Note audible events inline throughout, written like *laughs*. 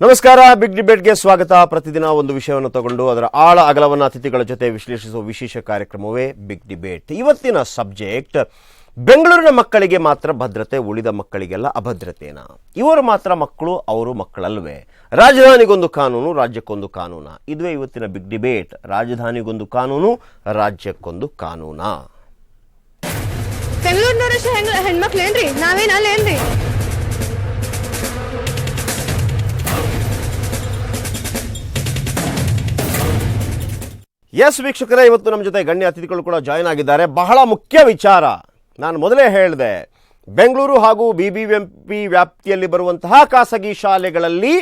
ನಮಸ್ಕಾರ ಬಿಗ್ ಡಿಬೇಟ್ಗೆ ಸ್ವಾಗತ. ಪ್ರತಿದಿನ ಒಂದು ವಿಷಯವನ್ನು ತಗೊಂಡು ಅದರ ಆಳ ಅಗಲವನ್ನು ಅತಿಥಿಗಳ ಜೊತೆ ವಿಶ್ಲೇಷಿಸುವ ವಿಶೇಷ ಕಾರ್ಯಕ್ರಮವೇ ಬಿಗ್ ಡಿಬೇಟ್ ಇವತ್ತಿನ ಸಬ್ಜೆಕ್ಟ್ ಬೆಂಗಳೂರಿನ ಮಕ್ಕಳಿಗೆ ಮಾತ್ರ ಭದ್ರತೆ, ಉಳಿದ ಮಕ್ಕಳಿಗೆಲ್ಲ ಅಭದ್ರತೆನಾ? ಇವರು ಮಾತ್ರ ಮಕ್ಕಳು, ಅವರು ಮಕ್ಕಳಲ್ವೇ? ರಾಜಧಾನಿಗೊಂದು ಕಾನೂನು, ರಾಜ್ಯಕ್ಕೊಂದು ಕಾನೂನಾ? ಇದುವೇ ಇವತ್ತಿನ ಬಿಗ್ ಡಿಬೇಟ್ ರಾಜಧಾನಿಗೊಂದು ಕಾನೂನು, ರಾಜ್ಯಕ್ಕೊಂದು ಕಾನೂನಾ? ಬೆಂಗಳೂರಿನವರಷ್ಟು ಹೆಣ್ಮಕ್ಳು ಏನ್ರಿ ನಾವೇನಲ್ಲ ಅಲ್ಲೇನ್ರಿ? ಎಸ್ ವೀಕ್ಷಕರೇ, ಇವತ್ತು ನಮ್ಮ ಜೊತೆ ಗಣ್ಯ ಅತಿಥಿಗಳು ಕೂಡ ಜಾಯ್ನ್ ಆಗಿದ್ದಾರೆ. ಬಹಳ ಮುಖ್ಯ ವಿಚಾರ. ನಾನು ಮೊದಲೇ ಹೇಳಿದೆ, ಬೆಂಗಳೂರು ಹಾಗೂ ಬಿ ಬಿ ಎಂ ಪಿ ವ್ಯಾಪ್ತಿಯಲ್ಲಿ ಬರುವಂತಹ ಖಾಸಗಿ ಶಾಲೆಗಳಲ್ಲಿ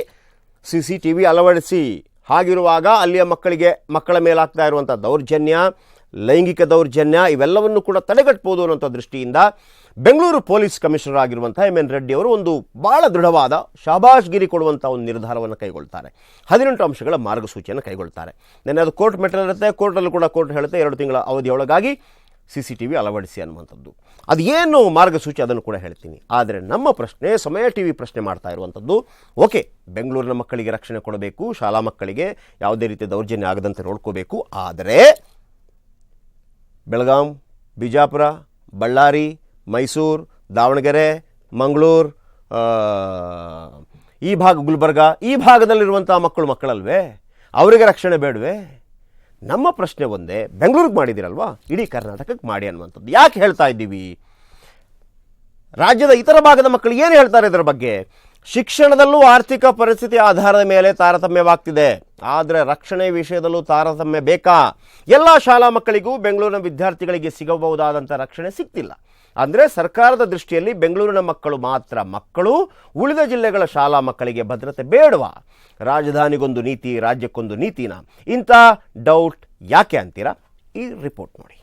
ಸಿ ಸಿ ಟಿ ವಿ ಅಳವಡಿಸಿ, ಹಾಗಿರುವಾಗ ಅಲ್ಲಿಯ ಮಕ್ಕಳಿಗೆ ಮಕ್ಕಳ ಮೇಲಾಗ್ತಾ ಇರುವಂಥ ದೌರ್ಜನ್ಯ, ಲೈಂಗಿಕ ದೌರ್ಜನ್ಯ, ಇವೆಲ್ಲವನ್ನು ಕೂಡ ತಡೆಗಟ್ಬೋದು ಅನ್ನೋಂಥ ದೃಷ್ಟಿಯಿಂದ ಬೆಂಗಳೂರು ಪೊಲೀಸ್ ಕಮಿಷನರ್ ಆಗಿರುವಂತಹ ಎಂ ಎನ್ ರೆಡ್ಡಿ ಅವರು ಒಂದು ಬಹಳ ದೃಢವಾದ ಶಾಬಾಷ್ಗಿರಿ ಕೊಡುವಂತಹ ಒಂದು ನಿರ್ಧಾರವನ್ನು ಕೈಗೊಳ್ತಾರೆ. ಹದಿನೆಂಟು ಅಂಶಗಳ ಮಾರ್ಗಸೂಚಿಯನ್ನು ಕೈಗೊಳ್ತಾರೆ. ನೆನ್ನೆ ಅದು ಕೋರ್ಟ್ ಮೆಟಲ್ ಇರುತ್ತೆ, ಕೋರ್ಟಲ್ಲೂ ಕೂಡ ಕೋರ್ಟ್ ಹೇಳುತ್ತೆ, ಎರಡು ತಿಂಗಳ ಅವಧಿಯೊಳಗಾಗಿ ಸಿ ಸಿ ಟಿ ವಿ ಅಳವಡಿಸಿ ಅನ್ನುವಂಥದ್ದು. ಅದು ಏನು ಮಾರ್ಗಸೂಚಿ ಅದನ್ನು ಕೂಡ ಹೇಳ್ತೀನಿ. ಆದರೆ ನಮ್ಮ ಪ್ರಶ್ನೆ, ಸಮಯ ಟಿ ವಿ ಪ್ರಶ್ನೆ ಮಾಡ್ತಾ ಇರುವಂಥದ್ದು, ಓಕೆ, ಬೆಂಗಳೂರಿನ ಮಕ್ಕಳಿಗೆ ರಕ್ಷಣೆ ಕೊಡಬೇಕು, ಶಾಲಾ ಮಕ್ಕಳಿಗೆ ಯಾವುದೇ ರೀತಿಯ ದೌರ್ಜನ್ಯ ಆಗದಂತೆ ನೋಡ್ಕೋಬೇಕು, ಆದರೆ ಬೆಳಗಾಂ, ಬಿಜಾಪುರ, ಬಳ್ಳಾರಿ ಮೈಸೂರು, ದಾವಣಗೆರೆ, ಮಂಗಳೂರು ಈ ಭಾಗ ಗುಲ್ಬರ್ಗ, ಈ ಭಾಗದಲ್ಲಿರುವಂಥ ಮಕ್ಕಳು ಮಕ್ಕಳಲ್ವೇ? ಅವರಿಗೆ ರಕ್ಷಣೆ ಬೇಡವೇ? ನಮ್ಮ ಪ್ರಶ್ನೆ ಒಂದೇ, ಬೆಂಗಳೂರಿಗೆ ಮಾಡಿದ್ದೀರಲ್ವಾ? ಇಡೀ ಕರ್ನಾಟಕಕ್ಕೆ ಮಾಡಿ ಅನ್ನುವಂಥದ್ದು. ಯಾಕೆ ಹೇಳ್ತಾ ಇದ್ದೀವಿ? ರಾಜ್ಯದ ಇತರ ಭಾಗದ ಮಕ್ಕಳು ಏನು ಹೇಳ್ತಾರೆ ಇದರ ಬಗ್ಗೆ? ಶಿಕ್ಷಣದಲ್ಲೂ ಆರ್ಥಿಕ ಪರಿಸ್ಥಿತಿ ಆಧಾರದ ಮೇಲೆ ತಾರತಮ್ಯವಾಗ್ತಿದೆ. ಆದರೆ ರಕ್ಷಣೆ ವಿಷಯದಲ್ಲೂ ತಾರತಮ್ಯ ಬೇಕಾ? ಎಲ್ಲ ಶಾಲಾ ಮಕ್ಕಳಿಗೂ ಬೆಂಗಳೂರಿನ ವಿದ್ಯಾರ್ಥಿಗಳಿಗೆ ಸಿಗಬಹುದಾದಂಥ ರಕ್ಷಣೆ ಸಿಗ್ತಿಲ್ಲ. ಅಂದರೆ ಸರ್ಕಾರದ ದೃಷ್ಟಿಯಲ್ಲಿ ಬೆಂಗಳೂರಿನ ಮಕ್ಕಳು ಮಾತ್ರ ಮಕ್ಕಳು, ಉಳಿದ ಜಿಲ್ಲೆಗಳ ಶಾಲಾ ಮಕ್ಕಳಿಗೆ ಭದ್ರತೆ ಬೇಡವಾ ರಾಜಧಾನಿಗೊಂದು ನೀತಿ, ರಾಜ್ಯಕ್ಕೊಂದು ನೀತಿನ ಇಂಥ ಡೌಟ್ ಯಾಕೆ ಅಂತೀರಾ? ಈ ರಿಪೋರ್ಟ್ ನೋಡಿ.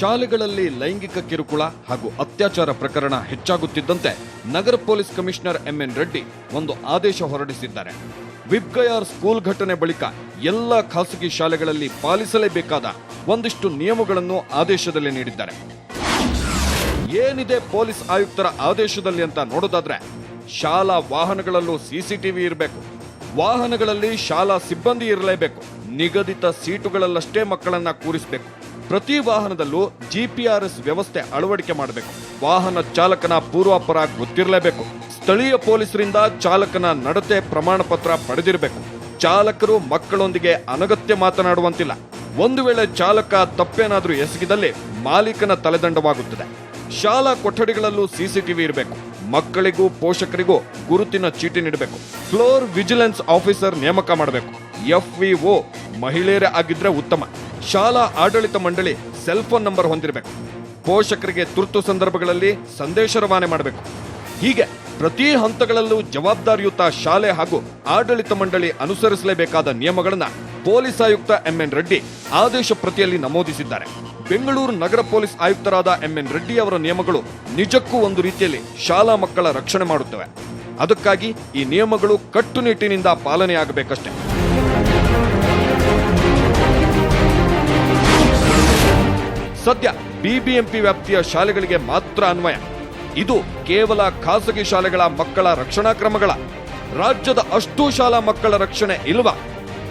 ಶಾಲೆಗಳಲ್ಲಿ ಲೈಂಗಿಕ ಕಿರುಕುಳ ಹಾಗೂ ಅತ್ಯಾಚಾರ ಪ್ರಕರಣ ಹೆಚ್ಚಾಗುತ್ತಿದ್ದಂತೆ ನಗರ ಪೊಲೀಸ್ ಕಮಿಷನರ್ ಎಂಎನ್ ರೆಡ್ಡಿ ಒಂದು ಆದೇಶ ಹೊರಡಿಸಿದ್ದಾರೆ. ವಿಬ್ಗಯಾರ್ ಸ್ಕೂಲ್ ಘಟನೆ ಬಳಿಕ ಎಲ್ಲ ಖಾಸಗಿ ಶಾಲೆಗಳಲ್ಲಿ ಪಾಲಿಸಲೇಬೇಕಾದ ಒಂದಿಷ್ಟು ನಿಯಮಗಳನ್ನು ಆದೇಶದಲ್ಲಿ ನೀಡಿದ್ದಾರೆ. ಏನಿದೆ ಪೊಲೀಸ್ ಆಯುಕ್ತರ ಆದೇಶದಲ್ಲಿ ಅಂತ ನೋಡೋದಾದ್ರೆ, ಶಾಲಾ ವಾಹನಗಳಲ್ಲೂ ಸಿಸಿಟಿವಿ ಇರಬೇಕು. ವಾಹನಗಳಲ್ಲಿ ಶಾಲಾ ಸಿಬ್ಬಂದಿ ಇರಲೇಬೇಕು. ನಿಗದಿತ ಸೀಟುಗಳಲ್ಲಷ್ಟೇ ಮಕ್ಕಳನ್ನ ಕೂರಿಸಬೇಕು. ಪ್ರತಿ ವಾಹನದಲ್ಲೂ ಜಿಪಿಆರ್ಎಸ್ ವ್ಯವಸ್ಥೆ ಅಳವಡಿಕೆ ಮಾಡಬೇಕು. ವಾಹನ ಚಾಲಕನ ಪೂರ್ವಾಪರ ಗೊತ್ತಿರಲೇಬೇಕು. ಸ್ಥಳೀಯ ಪೊಲೀಸರಿಂದ ಚಾಲಕನ ನಡತೆ ಪ್ರಮಾಣ ಪತ್ರ ಪಡೆದಿರಬೇಕು. ಚಾಲಕರು ಮಕ್ಕಳೊಂದಿಗೆ ಅನಗತ್ಯ ಮಾತನಾಡುವಂತಿಲ್ಲ. ಒಂದು ವೇಳೆ ಚಾಲಕ ತಪ್ಪೇನಾದರೂ ಎಸಗಿದಲ್ಲಿ ಮಾಲೀಕನ ತಲೆದಂಡವಾಗುತ್ತದೆ. ಶಾಲಾ ಕೊಠಡಿಗಳಲ್ಲೂ ಸಿಸಿಟಿವಿ ಇರಬೇಕು. ಮಕ್ಕಳಿಗೂ ಪೋಷಕರಿಗೂ ಗುರುತಿನ ಚೀಟಿ ನೀಡಬೇಕು. ಫ್ಲೋರ್ ವಿಜಿಲೆನ್ಸ್ ಆಫೀಸರ್ ನೇಮಕ ಮಾಡಬೇಕು. ಎಫ್ವಿಒ ಮಹಿಳೆಯರೇ ಆಗಿದ್ರೆ ಉತ್ತಮ. ಶಾಲಾ ಆಡಳಿತ ಮಂಡಳಿ ಸೆಲ್ ಫೋನ್ ನಂಬರ್ ಹೊಂದಿರಬೇಕು. ಪೋಷಕರಿಗೆ ತುರ್ತು ಸಂದರ್ಭಗಳಲ್ಲಿ ಸಂದೇಶ ರವಾನೆ ಮಾಡಬೇಕು. ಹೀಗೆ ಪ್ರತಿ ಹಂತಗಳಲ್ಲೂ ಜವಾಬ್ದಾರಿಯುತ ಶಾಲೆ ಹಾಗೂ ಆಡಳಿತ ಮಂಡಳಿ ಅನುಸರಿಸಲೇಬೇಕಾದ ನಿಯಮಗಳನ್ನು ಪೊಲೀಸ್ ಆಯುಕ್ತ ಎಂಎನ್ ರೆಡ್ಡಿ ಆದೇಶ ಪ್ರತಿಯಲ್ಲಿ ನಮೂದಿಸಿದ್ದಾರೆ. ಬೆಂಗಳೂರು ನಗರ ಪೊಲೀಸ್ ಆಯುಕ್ತರಾದ ಎಂಎನ್ ರೆಡ್ಡಿ ಅವರ ನಿಯಮಗಳು ನಿಜಕ್ಕೂ ಒಂದು ರೀತಿಯಲ್ಲಿ ಶಾಲಾ ಮಕ್ಕಳ ರಕ್ಷಣೆ ಮಾಡುತ್ತವೆ. ಅದಕ್ಕಾಗಿ ಈ ನಿಯಮಗಳು ಕಟ್ಟುನಿಟ್ಟಿನಿಂದ ಪಾಲನೆಯಾಗಬೇಕಷ್ಟೇ ಸದ್ಯ ಬಿಬಿಎಂಪಿ ವ್ಯಾಪ್ತಿಯ ಶಾಲೆಗಳಿಗೆ ಮಾತ್ರ ಅನ್ವಯ. ಇದು ಕೇವಲ ಖಾಸಗಿ ಶಾಲೆಗಳ ಮಕ್ಕಳ ರಕ್ಷಣಾ ಕ್ರಮಗಳ. ರಾಜ್ಯದ ಅಷ್ಟೂ ಶಾಲಾ ಮಕ್ಕಳ ರಕ್ಷಣೆ ಇಲ್ವಾ?